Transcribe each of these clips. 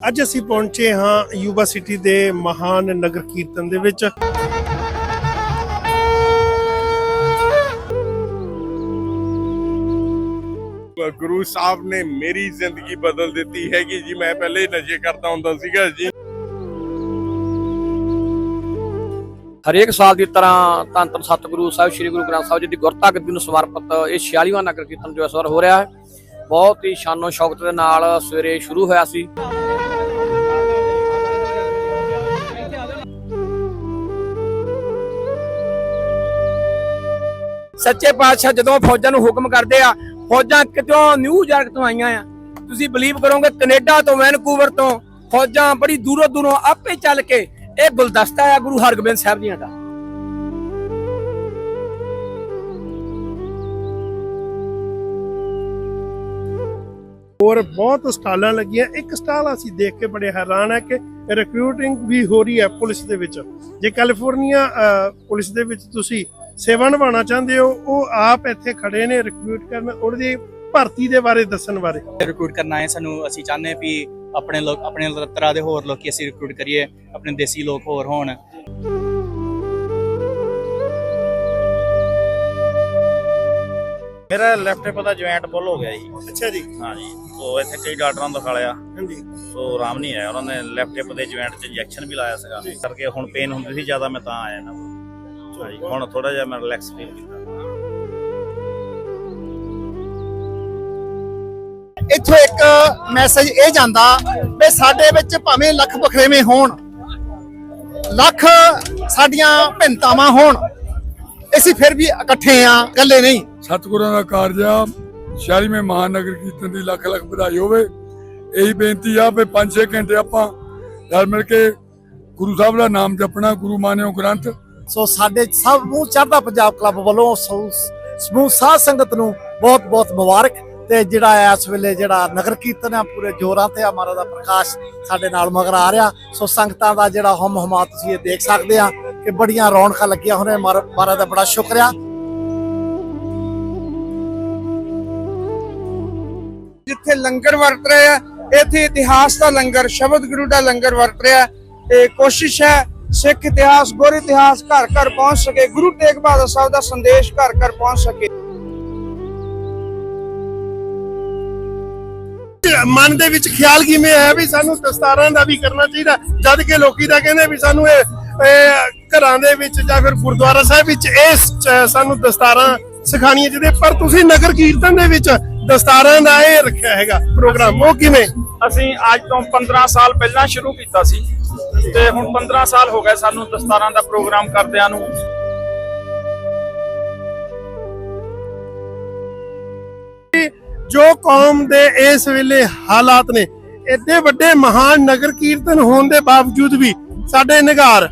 ਅੱਜ ਅਸੀਂ ਪਹੁੰਚੇ ਹਾਂ ਯੂਬਾ ਸਿਟੀ ਦੇ ਮਹਾਨ ਨਗਰ ਕੀਰਤਨ ਦੇ ਵਿੱਚ। ਗੁਰੂ ਸਾਹਿਬ ਨੇ ਮੇਰੀ ਜ਼ਿੰਦਗੀ ਬਦਲ ਦਿੱਤੀ ਹੈਗੀ ਜੀ ਮੈਂ ਪਹਿਲੇ ਨਸ਼ੇ ਕਰਦਾ ਹੁੰਦਾ ਸੀਗਾ ਜੀ। ਹਰੇਕ ਸਾਲ ਦੀ ਤਰ੍ਹਾਂ ਧੰਨ ਧੰਨ ਸਤਿਗੁਰੂ ਸਾਹਿਬ ਸ੍ਰੀ ਗੁਰੂ ਗ੍ਰੰਥ ਸਾਹਿਬ ਜੀ ਦੀ ਗੁਰਤਾ ਗੱਦੀ ਨੂੰ ਸਮਰਪਿਤ ਇਹ 46ਵਾਂ ਨਗਰ ਕੀਰਤਨ ਜੋ ਇਸ ਵਾਰ ਹੋ ਰਿਹਾ ਹੈ। ਬਹੁਤ ਹੀ ਸ਼ਾਨੋ ਸ਼ੌਕਤ ਦੇ ਨਾਲ ਸਵੇਰੇ ਸ਼ੁਰੂ ਹੋਇਆ ਸੀ। ਸੱਚੇ ਪਾਤਸ਼ਾਹ ਜਦੋਂ ਫੌਜਾਂ ਨੂੰ ਹੁਕਮ ਕਰਦੇ ਆ, ਫੌਜਾਂ ਕਿਤੋਂ ਨਿਊਯਾਰਕ ਤੋਂ ਆਈਆਂ ਆ। ਤੁਸੀਂ ਬਲੀਵ ਕਰੋਗੇ ਕੈਨੇਡਾ ਤੋਂ ਵੈਨਕੂਵਰ ਤੋਂ ਫੌਜਾਂ ਬੜੀ ਦੂਰੋਂ ਦੂਰੋਂ ਆਪੇ ਚੱਲ ਕੇ ਇਹ ਗੁਲਦਸਤਾ ਆ ਗੁਰੂ ਹਰਗੋਬਿੰਦ ਸਾਹਿਬ ਜੀਆਂ ਦਾ। ਹੋਰ ਬਹੁਤ ਸਟਾਲਾਂ ਲੱਗੀਆਂ। ਇੱਕ ਸਟਾਲ ਅਸੀਂ ਦੇਖ ਕੇ ਬੜੇ ਹੈਰਾਨ ਹੈ ਕਿ ਰਿਕਰੂਟਿੰਗ ਵੀ ਹੋ ਰਹੀ ਹੈ ਪੁਲਿਸ ਦੇ ਵਿੱਚ। ਜੇ ਕੈਲੀਫੋਰਨੀਆ ਪੁਲਿਸ ਦੇ ਵਿੱਚ ਤੁਸੀਂ ਸੇਵਾ ਨਿਭਾਉਣਾ ਚਾਹੁੰਦੇ ਹੋ ਉਹ ਆਪ ਇੱਥੇ ਖੜੇ ਨੇ ਰਿਕਰੂਟ ਕਰਨ ਉਹਦੀ ਭਰਤੀ ਦੇ ਬਾਰੇ ਦੱਸਣ ਬਾਰੇ। ਰਿਕਰੂਟ ਕਰਨਾ ਹੈ ਸਾਨੂੰ ਅਸੀਂ ਚਾਹੁੰਦੇ ਹਾਂ ਵੀ ਆਪਣੇ ਲੋਕ ਆਪਣੇ ਤਰ੍ਹਾਂ ਦੇ ਹੋਰ ਲੋਕੀ ਅਸੀਂ ਰਿਕਰੂਟ ਕਰੀਏ ਆਪਣੇ ਦੇਸੀ ਲੋਕ ਹੋਰ ਹੋਣ। ਮੇਰਾ ਲੈਫਟ ਹਿਪ ਦਾ ਜੁਆਇੰਟ ਪੁੱਲ ਹੋ ਗਿਆ ਜੀ। ਅੱਛਾ ਜੀ। ਹਾਂਜੀ ਸੋ ਇੱਥੇ ਕਈ ਡਾਕਟਰਾਂ ਨੂੰ ਦਿਖਾ ਲਿਆ। ਹਾਂਜੀ। ਸੋ ਆਰਾਮ ਨਹੀਂ ਆਇਆ ਉਹਨਾਂ ਨੇ ਲੈਫਟ ਹਿਪ ਦੇ ਜੁਆਇੰਟ 'ਚ ਇੰਜੈਕਸ਼ਨ ਵੀ ਲਾਇਆ ਸੀਗਾ। ਕਰਕੇ ਹੁਣ ਪੇਨ ਹੁੰਦੀ ਸੀ ਜ਼ਿਆਦਾ ਮੈਂ ਤਾਂ ਆਇਆ ਨਾ। ਹਾਂਜੀ ਹੁਣ ਥੋੜਾ ਜਿਹਾ ਮੈਂ ਰਿਲੈਕਸ ਫੀਲ ਕੀਤਾ। ਇੱਥੋਂ ਇੱਕ ਮੈਸੇਜ ਇਹ ਜਾਂਦਾ ਵੀ ਸਾਡੇ ਵਿੱਚ ਭਾਵੇਂ ਲੱਖ ਬਖਰੇਵੇਂ ਹੋਣ ਲੱਖ ਸਾਡੀਆਂ ਭਿੰਨਤਾਵਾਂ ਹੋਣ ਅਸੀਂ ਫਿਰ ਵੀ ਇਕੱਠੇ ਆ ਇਕੱਲੇ ਨਹੀਂ। ਸਤਿਗੁਰਾਂ ਦਾ ਕਾਰਜ ਆ 46ਵੇਂ ਮਹਾਨਗਰ ਕੀਰਤਨ ਦੀ ਲੱਖ ਲੱਖ ਵਧਾਈ ਹੋਵੇ। ਇਹੀ ਬੇਨਤੀ ਆ ਵੀ 5-6 ਘੰਟੇ ਆਪਾਂ ਰਲ ਮਿਲ ਕੇ ਗੁਰੂ ਸਾਹਿਬ ਦਾ ਨਾਮ ਜਪਣਾ ਗੁਰੂ ਮਾਨਿਓ ਗ੍ਰੰਥ ਸੋ ਸਾਡੇ ਸਭ ਨੂੰ ਚੜ੍ਹਦਾ ਪੰਜਾਬ ਕਲੱਬ ਵੱਲੋਂ ਸਮੂਹ ਸਾਧ ਸੰਗਤ ਨੂੰ ਬਹੁਤ ਬਹੁਤ ਮੁਬਾਰਕ ਤੇ ਜਿਹੜਾ ਇਸ ਵੇਲੇ ਜਿਹੜਾ ਨਗਰ ਕੀਰਤਨ ਆ, ਪੂਰੇ ਜੋਰਾਂ ਤੇ ਆ, ਮਹਾਰਾਜ ਦਾ ਪ੍ਰਕਾਸ਼ ਸਾਡੇ ਨਾਲ ਮਗਰ ਆ ਰਿਹਾ। ਸੋ ਸੰਗਤਾਂ ਦਾ ਜਿਹੜਾ ਹਮ ਹਮਾ ਤੁਸੀਂ ਇਹ ਦੇਖ ਸਕਦੇ ਆ ਕਿ ਬੜੀਆਂ ਰੌਣਕਾਂ ਲੱਗੀਆਂ ਹੋਣੇ ਮਹਾਰਾਜ ਦਾ ਬੜਾ ਸ਼ੁਕਰੀਆ। ਜਿੱਥੇ ਲੰਗਰ ਵਰਤ ਰਿਹਾ ਹੈ ਇੱਥੇ ਇਤਿਹਾਸ ਦਾ ਲੰਗਰ, ਸ਼ਬਦ ਗੁਰੂ ਦਾ ਲੰਗਰ ਵਰਤ ਰਿਹਾ। ਤੇ ਕੋਸ਼ਿਸ਼ ਹੈ ਸਿੱਖ ਇਤਿਹਾਸ, ਗੁਰ ਇਤਿਹਾਸ ਘਰ ਘਰ ਪਹੁੰਚ ਸਕੇ, ਗੁਰੂ ਤੇਗ ਬਹਾਦਰ ਸਾਹਿਬ ਦਾ ਸੰਦੇਸ਼ ਘਰ ਘਰ ਪਹੁੰਚ ਸਕੇ। ਮਨ ਦੇ ਵਿੱਚ ਖਿਆਲ ਕਿਵੇਂ ਹੈ ਵੀ ਸਾਨੂੰ ਦਸਤਾਰਾਂ ਦਾ ਵੀ ਕਰਨਾ ਚਾਹੀਦਾ? ਜਦ ਕਿ ਲੋਕੀ ਤਾਂ ਕਹਿੰਦੇ ਵੀ ਸਾਨੂੰ ਇਹ ਘਰਾਂ ਦੇ ਵਿੱਚ ਜਾਂ ਫਿਰ ਗੁਰਦੁਆਰਾ ਸਾਹਿਬ ਵਿੱਚ ਇਹ ਸਾਨੂੰ ਦਸਤਾਰਾਂ ਸਿਖਾਣੀਆਂ ਚਾਹੀਦੀਆਂ। ਪਰ ਤੁਸੀਂ ਨਗਰ ਕੀਰਤਨ ਦੇ ਵਿੱਚ ਦਸਤਾਰਾਂ ਦਾ ਇਹ ਰੱਖਿਆ ਹੈਗਾ ਪ੍ਰੋਗਰਾਮ ਉਹ ਕਿਵੇਂ? ਅਸੀਂ ਅੱਜ ਤੋਂ 15 ਸਾਲ ਪਹਿਲਾਂ ਸ਼ੁਰੂ ਕੀਤਾ ਸੀ ਤੇ ਹੁਣ 15 ਸਾਲ ਹੋ ਗਏ ਸਾਨੂੰ ਦਸਤਾਰਾਂ ਦਾ ਪ੍ਰੋਗਰਾਮ ਕਰਦਿਆਂ ਨੂੰ। ਜੋ ਕੌਮ ਦੇ ਇਸ ਵੇਲੇ ਹਾਲਾਤ ਨੇ ਐਡੇ ਵੱਡੇ ਮਹਾਨ ਨਗਰ ਕੀਰਤਨ ਹੋਣ ਦੇ ਬਾਵਜੂਦ ਵੀ ਸਾਡੇ ਨਿਗਾਰ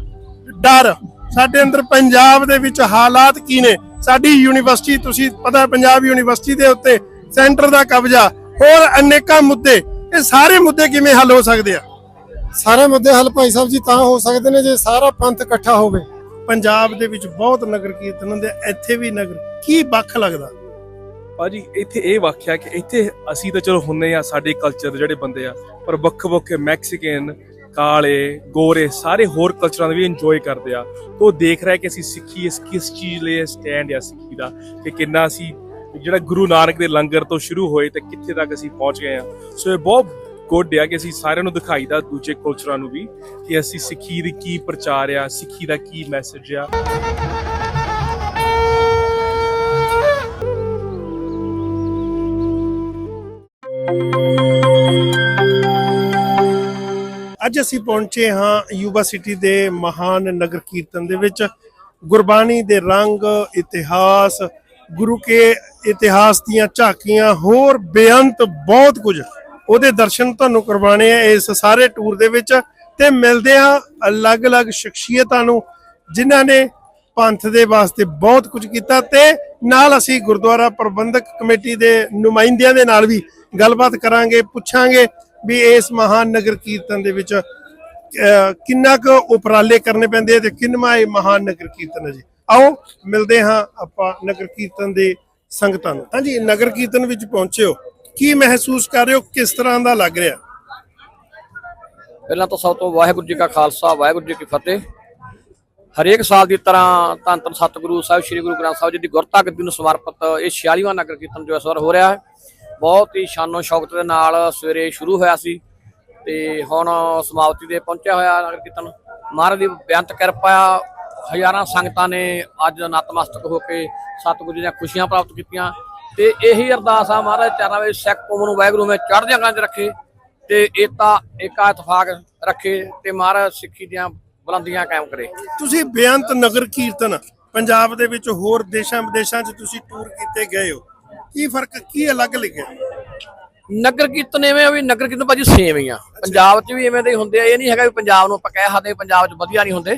ਡਰ ਸਾਡੇ ਅੰਦਰ ਪੰਜਾਬ ਦੇ ਵਿੱਚ ਹਾਲਾਤ ਕੀ ਨੇ ਸਾਡੀ ਯੂਨੀਵਰਸਿਟੀ ਤੁਸੀਂ ਪਤਾ ਪੰਜਾਬ ਯੂਨੀਵਰਸਿਟੀ ਦੇ ਉੱਤੇ ਸੈਂਟਰ ਦਾ ਕਬਜ਼ਾ ਹੋਰ ਅਨੇਕਾਂ ਮੁੱਦੇ ਇਹ ਸਾਰੇ ਮੁੱਦੇ ਕਿਵੇਂ ਹੱਲ ਹੋ ਸਕਦੇ ਆ? ਸਾਰੇ ਮੁੱਦੇ ਹੱਲ ਭਾਈ ਸਾਹਿਬ ਜੀ ਤਾਂ ਹੋ ਸਕਦੇ ਨੇ ਜੇ ਸਾਰਾ ਪੰਥ ਇਕੱਠਾ ਹੋਵੇ। ਪੰਜਾਬ ਦੇ ਵਿੱਚ ਬਹੁਤ ਨਗਰ ਕੀਰਤਨ ਹੁੰਦੇ ਆ, ਇੱਥੇ ਵੀ ਨਗਰ ਕੀ ਵੱਖ ਲੱਗਦਾ? ਭਾਜੀ ਇੱਥੇ ਇਹ ਵਾਕਿਆ ਕਿ ਇੱਥੇ ਅਸੀਂ ਤਾਂ ਚਲੋ ਹੁੰਨੇ ਆ ਸਾਡੇ ਕਲਚਰ ਦੇ ਜਿਹੜੇ ਬੰਦੇ ਆ ਪਰ ਵੱਖ-ਵੱਖ ਮੈਕਸੀਕਨ ਕਾਲੇ, ਗੋਰੇ ਸਾਰੇ ਹੋਰ ਕਲਚਰਾਂ ਦੇ ਵੀ ਇੰਜੋਏ ਕਰਦੇ ਆ। ਤੋ ਦੇਖ ਰਿਹਾ ਕਿ ਅਸੀਂ ਸਿੱਖੀ ਇਸ ਕਿਸ ਚੀਜ਼ ਲਈ ਸਟੈਂਡ ਆ ਸਿੱਖੀ ਦਾ ਕਿ ਕਿੰਨਾ ਅਸੀਂ ਜਿਹੜਾ ਗੁਰੂ ਨਾਨਕ ਦੇ ਲੰਗਰ ਤੋਂ ਸ਼ੁਰੂ ਹੋਏ ਤੇ ਕਿੱਥੇ ਤੱਕ ਅਸੀਂ ਪਹੁੰਚ ਗਏ ਆ। ਸੋ ਇਹ ਬਹੁਤ ਗੁੱਡ ਆ ਕਿ ਅਸੀਂ ਸਾਰਿਆਂ ਨੂੰ ਦਿਖਾਈਦਾ ਦੂਜੇ ਕਲਚਰਾਂ ਨੂੰ ਵੀ ਕਿ ਅਸੀਂ ਸਿੱਖੀ ਦੀ ਕੀ ਪ੍ਰਚਾਰ ਆ, ਸਿੱਖੀ ਦਾ ਕੀ ਮੈਸੇਜ ਆ। ਅੱਜ ਅਸੀਂ ਪਹੁੰਚੇ ਹਾਂ ਯੂਬਾ ਸਿਟੀ ਦੇ ਮਹਾਨ ਨਗਰ ਕੀਰਤਨ ਦੇ ਵਿੱਚ। ਗੁਰਬਾਣੀ ਦੇ ਰੰਗ, ਇਤਿਹਾਸ, ਗੁਰੂ ਕੇ ਇਤਿਹਾਸ ਦੀਆਂ ਝਾਕੀਆਂ, ਹੋਰ ਬੇਅੰਤ ਬਹੁਤ ਕੁਝ। ਉਹਦੇ ਦਰਸ਼ਨ ਤੁਹਾਨੂੰ ਕਰਵਾਣੇ ਆ ਇਸ ਸਾਰੇ ਟੂਰ ਦੇ ਵਿੱਚ ਤੇ ਮਿਲਦੇ ਆ ਅਲੱਗ-ਅਲੱਗ ਸ਼ਖਸੀਅਤਾਂ ਨੂੰ, ਜਿਨ੍ਹਾਂ ਨੇ ਪੰਥ ਦੇ ਵਾਸਤੇ ਬਹੁਤ ਕੁਝ ਕੀਤਾ ਤੇ ਨਾਲ ਅਸੀਂ ਗੁਰਦੁਆਰਾ ਪ੍ਰਬੰਧਕ ਕਮੇਟੀ ਦੇ ਨੁਮਾਇੰਦਿਆਂ ਦੇ ਨਾਲ ਵੀ ਗੱਲਬਾਤ ਕਰਾਂਗੇ, ਪੁੱਛਾਂਗੇ ਵੀ ਇਸ ਮਹਾਨ ਨਗਰ ਕੀਰਤਨ ਦੇ ਵਿੱਚ ਅਹ, ਕਿੰਨਾ ਕੁ ਉਪਰਾਲੇ ਕਰਨੇ ਪੈਂਦੇ ਆ ਤੇ ਕਿੰਨਵਾਂ ਇਹ ਮਹਾਨ ਨਗਰ ਕੀਰਤਨ ਹੈ ਜੀ। ਆਓ ਮਿਲਦੇ ਹਾਂ ਆਪਾਂ ਨਗਰ ਕੀਰਤਨ ਦੇ ਸੰਗਤਾਂ ਨੂੰ। ਹਾਂਜੀ ਨਗਰ ਕੀਰਤਨ ਵਿੱਚ ਪਹੁੰਚੇ ਹੋ। ਕੀ ਮਹਿਸੂਸ ਕਰ ਰਹੇ ਹੋ? ਕਿਸ ਤਰ੍ਹਾਂ ਦਾ ਲੱਗ ਰਿਹਾ? ਪਹਿਲਾਂ ਤਾਂ ਸਭ ਤੋਂ ਵਾਹਿਗੁਰੂ ਜੀ ਕਾ ਖਾਲਸਾ ਵਾਹਿਗੁਰੂ ਜੀ ਕੀ ਫਤਿਹ। ਹਰੇਕ ਸਾਲ ਦੀ ਤਰ੍ਹਾਂ ਧੰਨ ਧੰਨ ਸਤਿਗੁਰੂ ਸਾਹਿਬ ਸ੍ਰੀ ਗੁਰੂ ਗ੍ਰੰਥ ਸਾਹਿਬ ਜੀ ਦੀ ਗੁਰਤਾ ਗੱਦੀ ਨੂੰ ਸਮਰਪਿਤ ਇਹ 46ਵਾਂ ਨਗਰ ਕੀਰਤਨ ਜੋ ਇਸ ਵਾਰ ਹੋ ਰਿਹਾ ਹੈ। ਬਹੁਤ ਹੀ ਸ਼ਾਨੋ ਸ਼ੌਕਤ ਦੇ ਨਾਲ ਸਵੇਰੇ ਸ਼ੁਰੂ ਹੋਇਆ ਸੀ ਤੇ ਹੁਣ ਸਮਾਪਤੀ ਤੇ ਪਹੁੰਚਿਆ ਹੋਇਆ ਨਗਰ ਕੀਰਤਨ। ਮਹਾਰਾਜ ਦੀ ਬੇਅੰਤ ਕਿਰਪਾ ਹਜ਼ਾਰਾਂ ਸੰਗਤਾਂ ਨੇ ਅੱਜ ਨਤਮਸਤਕ ਹੋ ਕੇ ਸਤਿਗੁਰੂ ਜੀ ਦੀਆਂ ਖੁਸ਼ੀਆਂ ਪ੍ਰਾਪਤ ਕੀਤੀਆਂ ਤੇ ਇਹੀ ਅਰਦਾਸ ਆ ਮਹਾਰਾਜ, ਚਰਨਾਂ ਵਿੱਚ ਸਿੱਖ ਕੌਮ ਨੂੰ ਵਾਹਿਗੁਰੂ ਵਿੱਚ ਚੜ੍ਹਦੀਆਂ ਕਲਾਂ 'ਚ ਰੱਖੇ ਤੇ ਏਤਾ ਏਕਾ ਇਤਫਾਕ ਰੱਖੇ ਤੇ ਮਹਾਰਾਜ ਸਿੱਖੀ ਦੀਆਂ ਬੁਲੰਦੀਆਂ ਕਾਇਮ ਕਰੇ। ਤੁਸੀਂ ਬੇਅੰਤ ਨਗਰ ਕੀਰਤਨ ਪੰਜਾਬ ਦੇ ਵਿੱਚ ਹੋਰ ਦੇਸ਼ਾਂ ਵਿਦੇਸ਼ਾਂ 'ਚ ਤੁਸੀਂ ਟੂਰ ਕੀਤੇ ਗਏ ਹੋ। ਕੀ ਫ਼ਰਕ ਕੀ ਅਲੱਗ ਲੱਗਿਆ ਨਗਰ ਕੀਰਤਨ ਐਵੇਂ ਆ ਵੀ ਨਗਰ ਕੀਰਤਨ ਭਾਜੀ ਸੇਮ ਹੀ ਆ। ਪੰਜਾਬ 'ਚ ਵੀ ਐਵੇਂ ਦੇ ਹੁੰਦੇ ਆ ਇਹ ਨਹੀਂ ਹੈਗਾ ਵੀ ਪੰਜਾਬ ਨੂੰ ਆਪਾਂ ਕਹਿ ਸਕਦੇ ਪੰਜਾਬ 'ਚ ਵਧੀਆ ਨਹੀਂ ਹੁੰਦੇ।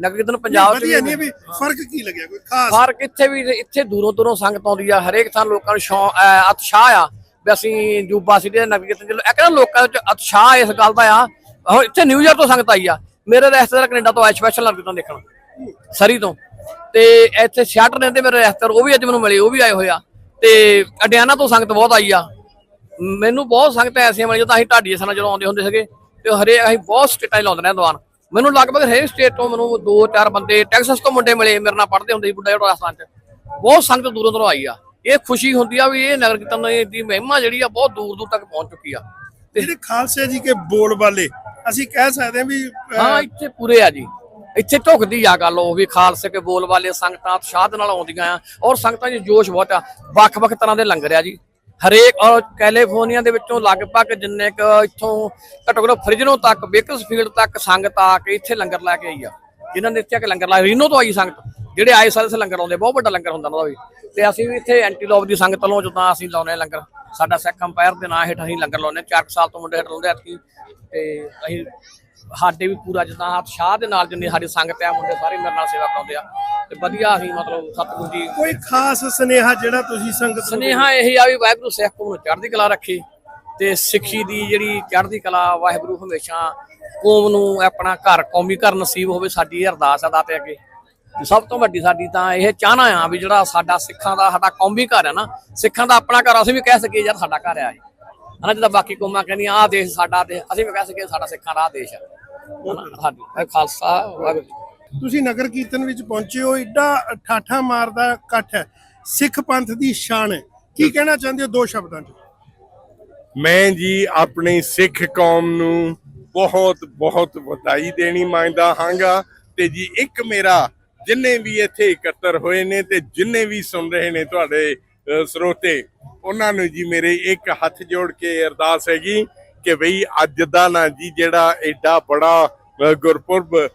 ਨਗਰ ਕੀਰਤਨ ਪੰਜਾਬ 'ਚ ਵਧੀਆ ਨਹੀਂ ਵੀ ਫ਼ਰਕ ਕੀ ਲੱਗਿਆ ਕੋਈ ਖਾਸ? ਫ਼ਰਕ ਇੱਥੇ ਵੀ ਇੱਥੇ ਦੂਰੋਂ ਦੂਰੋਂ ਸੰਗਤ ਆਉਂਦੀ ਆ ਹਰੇਕ ਥਾਂ ਲੋਕਾਂ ਨੂੰ ਸ਼ੌਂ ਉਤਸ਼ਾਹ ਆ ਵੀ ਅਸੀਂ ਜੂਬਾ ਸਿਟੀ ਦੇ ਨਗਰ ਕੀਰਤਨ ਚਲੋ ਇਹ ਕਹਿੰਦਾ ਲੋਕਾਂ ਵਿੱਚ ਉਤਸ਼ਾਹ ਇਸ ਗੱਲ ਦਾ ਆ। ਹੁਣ ਇੱਥੇ ਨਿਊਯਾਰਕ ਤੋਂ ਸੰਗਤ ਆਈ ਆ। ਮੇਰੇ ਰਿਸ਼ਤੇਦਾਰ ਕੈਨੇਡਾ ਤੋਂ ਆਏ ਸਪੈਸ਼ਲ ਨਗਰ ਕੀਰਤਨ ਦੇਖਣ। ਸਰੀ ਤੋਂ। ਤੇ ਇੱਥੇ ਸ਼ਾਟਰ ਰਹਿੰਦੇ ਮੇਰੇ ਰਿਸ਼ਤੇਦਾਰ ਉਹ ਵੀ ਅੱਜ ਮੈਨੂੰ ਮਿਲੇ ਉਹ ਵੀ ਆਏ ਹੋਏ ਆ। ਤੇ ਅਡਿਆਨਾ ਤੋਂ ਸੰਗਤ ਬਹੁਤ ਆਈ ਆ। ਮੈਨੂੰ ਬਹੁਤ ਸੰਗਤ ਐਸੀਆਂ ਮਿਲੀਆਂ ਤਾਂ ਅਸੀਂ ਢਾਡੀ ਸਨ ਜਦੋਂ ਆਉਂਦੇ ਹੁੰਦੇ ਸੀਗੇ ਤੇ ਹਰੇ ਅਸੀਂ ਬਹੁਤ ਸਟੇਟਾਂ ਲਾਉਂਦੇ ਰਹੇ ਦੀਵਾਨ। ਮੈਨੂੰ ਲਗਭਗ ਹਰੇਕ ਸਟੇਟ ਤੋਂ ਮੈਨੂੰ ਦੋ ਚਾਰ ਬੰਦੇ ਟੈਕਸਸ ਤੋਂ ਮੁੰਡੇ ਮਿਲੇ ਮੇਰੇ ਨਾਲ ਪੜ੍ਹਦੇ ਹੁੰਦੇ ਸੀ ਬੁੱਢਾ ਜਿਹੜਾ ਰਾਜਸਥਾਨ 'ਚ। ਬਹੁਤ ਸੰਗਤ ਦੂਰੋਂ ਦੂਰੋਂ ਆਈ ਆ। ਇਹ ਖੁਸ਼ੀ ਹੁੰਦੀ ਆ ਵੀ ਇਹ ਨਗਰ ਕੀਰਤਨ ਦੀ ਮਹਿਮਾ ਜਿਹੜੀ ਆ ਬਹੁਤ ਦੂਰ ਦੂਰ ਤੱਕ ਪਹੁੰਚ ਚੁੱਕੀ ਆ। ਜਿਹੜੇ ਖਾਲਸੇ ਜੀ ਕੇ ਬੋਲ ਵਾਲੇ ਅਸੀਂ ਕਹਿ ਸਕਦੇ ਹਾਂ ਵੀ ਹਾਂ ਇੱਥੇ ਪੂਰੇ ਆ ਜੀ। ਇੱਥੇ ਝੁਕਦੀ ਆ ਗੱਲ ਉਹ ਵੀ, ਖਾਲਸੇ ਕੇ ਬੋਲ ਵਾਲੇ ਸੰਗਤਾਂ ਉਤਸ਼ਾਹ ਨਾਲ ਆਉਂਦੀਆਂ ਆ। ਔਰ ਸੰਗਤਾਂ 'ਚ ਜੋਸ਼ ਬਹੁਤ ਆ। ਵੱਖ-ਵੱਖ ਤਰ੍ਹਾਂ ਦੇ ਲੰਗਰ ਆ ਜੀ। ਹਰੇਕ, ਔਰ ਕੈਲੀਫੋਰਨੀਆ ਦੇ ਵਿੱਚੋਂ ਲਗਭਗ ਜਿੰਨੇ ਕ ਇੱਥੋਂ ਘੱਟੋ ਘੱਟ ਫ੍ਰਿਜਨੋ ਤੱਕ, ਬੇਕਰਸਫੀਲਡ ਤੱਕ ਸੰਗਤ ਆ ਕੇ ਇੱਥੇ ਲੰਗਰ ਲੈ ਕੇ ਆਈ ਆ। ਜਿਨ੍ਹਾਂ ਨੇ ਇੱਥੇ ਲੰਗਰ ਲਾਇਆ। ਰੀਨੋ ਤੋਂ ਆਈ ਸੰਗਤ। ਜਿਹੜੇ ਆਏ ਸਾਲ ਇੱਥੇ ਲੰਗਰ ਲਾਉਂਦੇ ਬਹੁਤ ਵੱਡਾ ਲੰਗਰ ਹੁੰਦਾ ਉਹਨਾਂ ਦਾ ਵੀ। ਤੇ ਅਸੀਂ ਵੀ ਇੱਥੇ ਐਂਟੀਲੋਪ ਦੀ ਸੰਗਤ ਵੱਲੋਂ ਜਦੋਂ ਅਸੀਂ ਲਾਉਂਦੇ ਹਾਂ ਲੰਗਰ, ਸਾਡਾ ਸਿੱਖ ਅੰਪਾਇਰ ਦੇ ਨਾਂ ਹੇਠ ਅਸੀਂ ਲੰਗਰ ਲਾਉਂਦੇ ਹਾਂ 4 ਸਾਲ ਤੋਂ ਮੁੰਡੇ ਹੇਠ ਲਾਉਂਦੇ ਆ ਤੇ ਅਸੀਂ ਸਾਡੇ ਵੀ ਪੂਰਾ ਜਿੱਦਾਂ ਉਤਸ਼ਾਹ ਦੇ ਨਾਲ ਜਿੰਨੀ ਸਾਡੀ ਸੰਗਤ ਆ ਮੁੰਡੇ ਸਾਰੇ ਮੇਰੇ ਨਾਲ ਸੇਵਾ ਕਰਾਉਂਦੇ ਆ ਤੇ ਵਧੀਆ ਅਸੀਂ ਮਤਲਬ ਸਤਿਗੁਰੂ ਜੀ ਕੋਈ ਖਾਸ ਸੁਨੇਹਾ ਜਿਹੜਾ ਤੁਸੀਂ ਸੰਗਤ ਨੂੰ ਸੁਨੇਹਾ ਇਹ ਆ ਵੀ ਵਾਹਿਗੁਰੂ ਸਿੱਖ ਕੌਮ ਨੂੰ ਚੜ੍ਹਦੀ ਕਲਾ ਰੱਖੇ ਤੇ ਸਿੱਖੀ ਦੀ ਜਿਹੜੀ ਚੜ੍ਹਦੀ ਕਲਾ ਵਾਹਿਗੁਰੂ ਹਮੇਸ਼ਾ ਕੌਮ ਨੂੰ ਆਪਣਾ ਘਰ ਕੌਮੀ ਘਰ ਨਸੀਬ ਹੋਵੇ ਸਾਡੀ ਅਰਦਾਸ ਆ ਦਾਤੇ ਅੱਗੇ। ਸਭ ਤੋਂ ਵੱਡੀ ਸਾਡੀ ਤਾਂ ਇਹ ਚਾਹਨਾ ਆ ਵੀ ਜਿਹੜਾ ਸਾਡਾ ਸਿੱਖਾਂ ਦਾ ਸਾਡਾ ਕੌਮੀ ਘਰ ਹੈ ਨਾ ਸਿੱਖਾਂ ਦਾ ਆਪਣਾ ਘਰ ਅਸੀਂ ਵੀ ਕਹਿ ਸਕੀਏ ਯਾਰ ਸਾਡਾ ਘਰ ਆ ਇਹ। ਹਨਾ ਜਿੱਦਾਂ ਬਾਕੀ ਕੌਮਾਂ ਕਹਿੰਦੀਆਂ ਆਹ ਦੇਸ਼ ਸਾਡਾ ਦੇਸ਼ ਅਸੀਂ ਵੀ ਕਹਿ ਸਕੀਏ ਸਾਡਾ ਸਿੱਖਾਂ ਦਾ ਆਹ ਦੇਸ਼ ਹੈ ਖਾਲਸਾ ਵਾਹਿਗੁਰੂ ਤੁਸੀਂ ਨਗਰ ਕੀਰਤਨ ਵਿੱਚ ਪਹੁੰਚੇ ਹੋ ਏਡਾ ਠਾਠਾ ਮਾਰਦਾ ਇਕੱਠ ਹੈ। ਸਿੱਖ ਪੰਥ ਦੀ ਸ਼ਾਨ ਹੈ। ਕੀ ਕਹਿਣਾ ਚਾਹੁੰਦੇ ਹੋ ਦੋ ਸ਼ਬਦਾਂ 'ਚ? ਮੈਂ ਜੀ ਆਪਣੀ ਸਿੱਖ ਕੌਮ ਨੂੰ ਬਹੁਤ ਬਹੁਤ ਵਧਾਈ ਦੇਣੀ ਮੰਗਦਾ ਹਾਂਗਾ। ਤੇ ਜੀ ਇੱਕ ਮੇਰਾ ਜਿੰਨੇ ਵੀ ਇੱਥੇ ਇਕੱਤਰ ਹੋਏ ਨੇ ਤੇ ਜਿੰਨੇ ਵੀ ਸੁਣ ਰਹੇ ਨੇ ਤੁਹਾਡੇ ਸਰੋਤੇ ਉਹਨਾਂ ਨੂੰ ਜੀ ਮੇਰੇ ਇੱਕ ਹੱਥ ਜੋੜ ਕੇ ਅਰਦਾਸ ਹੈਗੀ। ਕਿ ਬਈ ਅੱਜ ਦਾ ਨਾ ਜੀ ਜਿਹੜਾ ਐਡਾ ਬੜਾ ਗੁਰਪੁਰਬ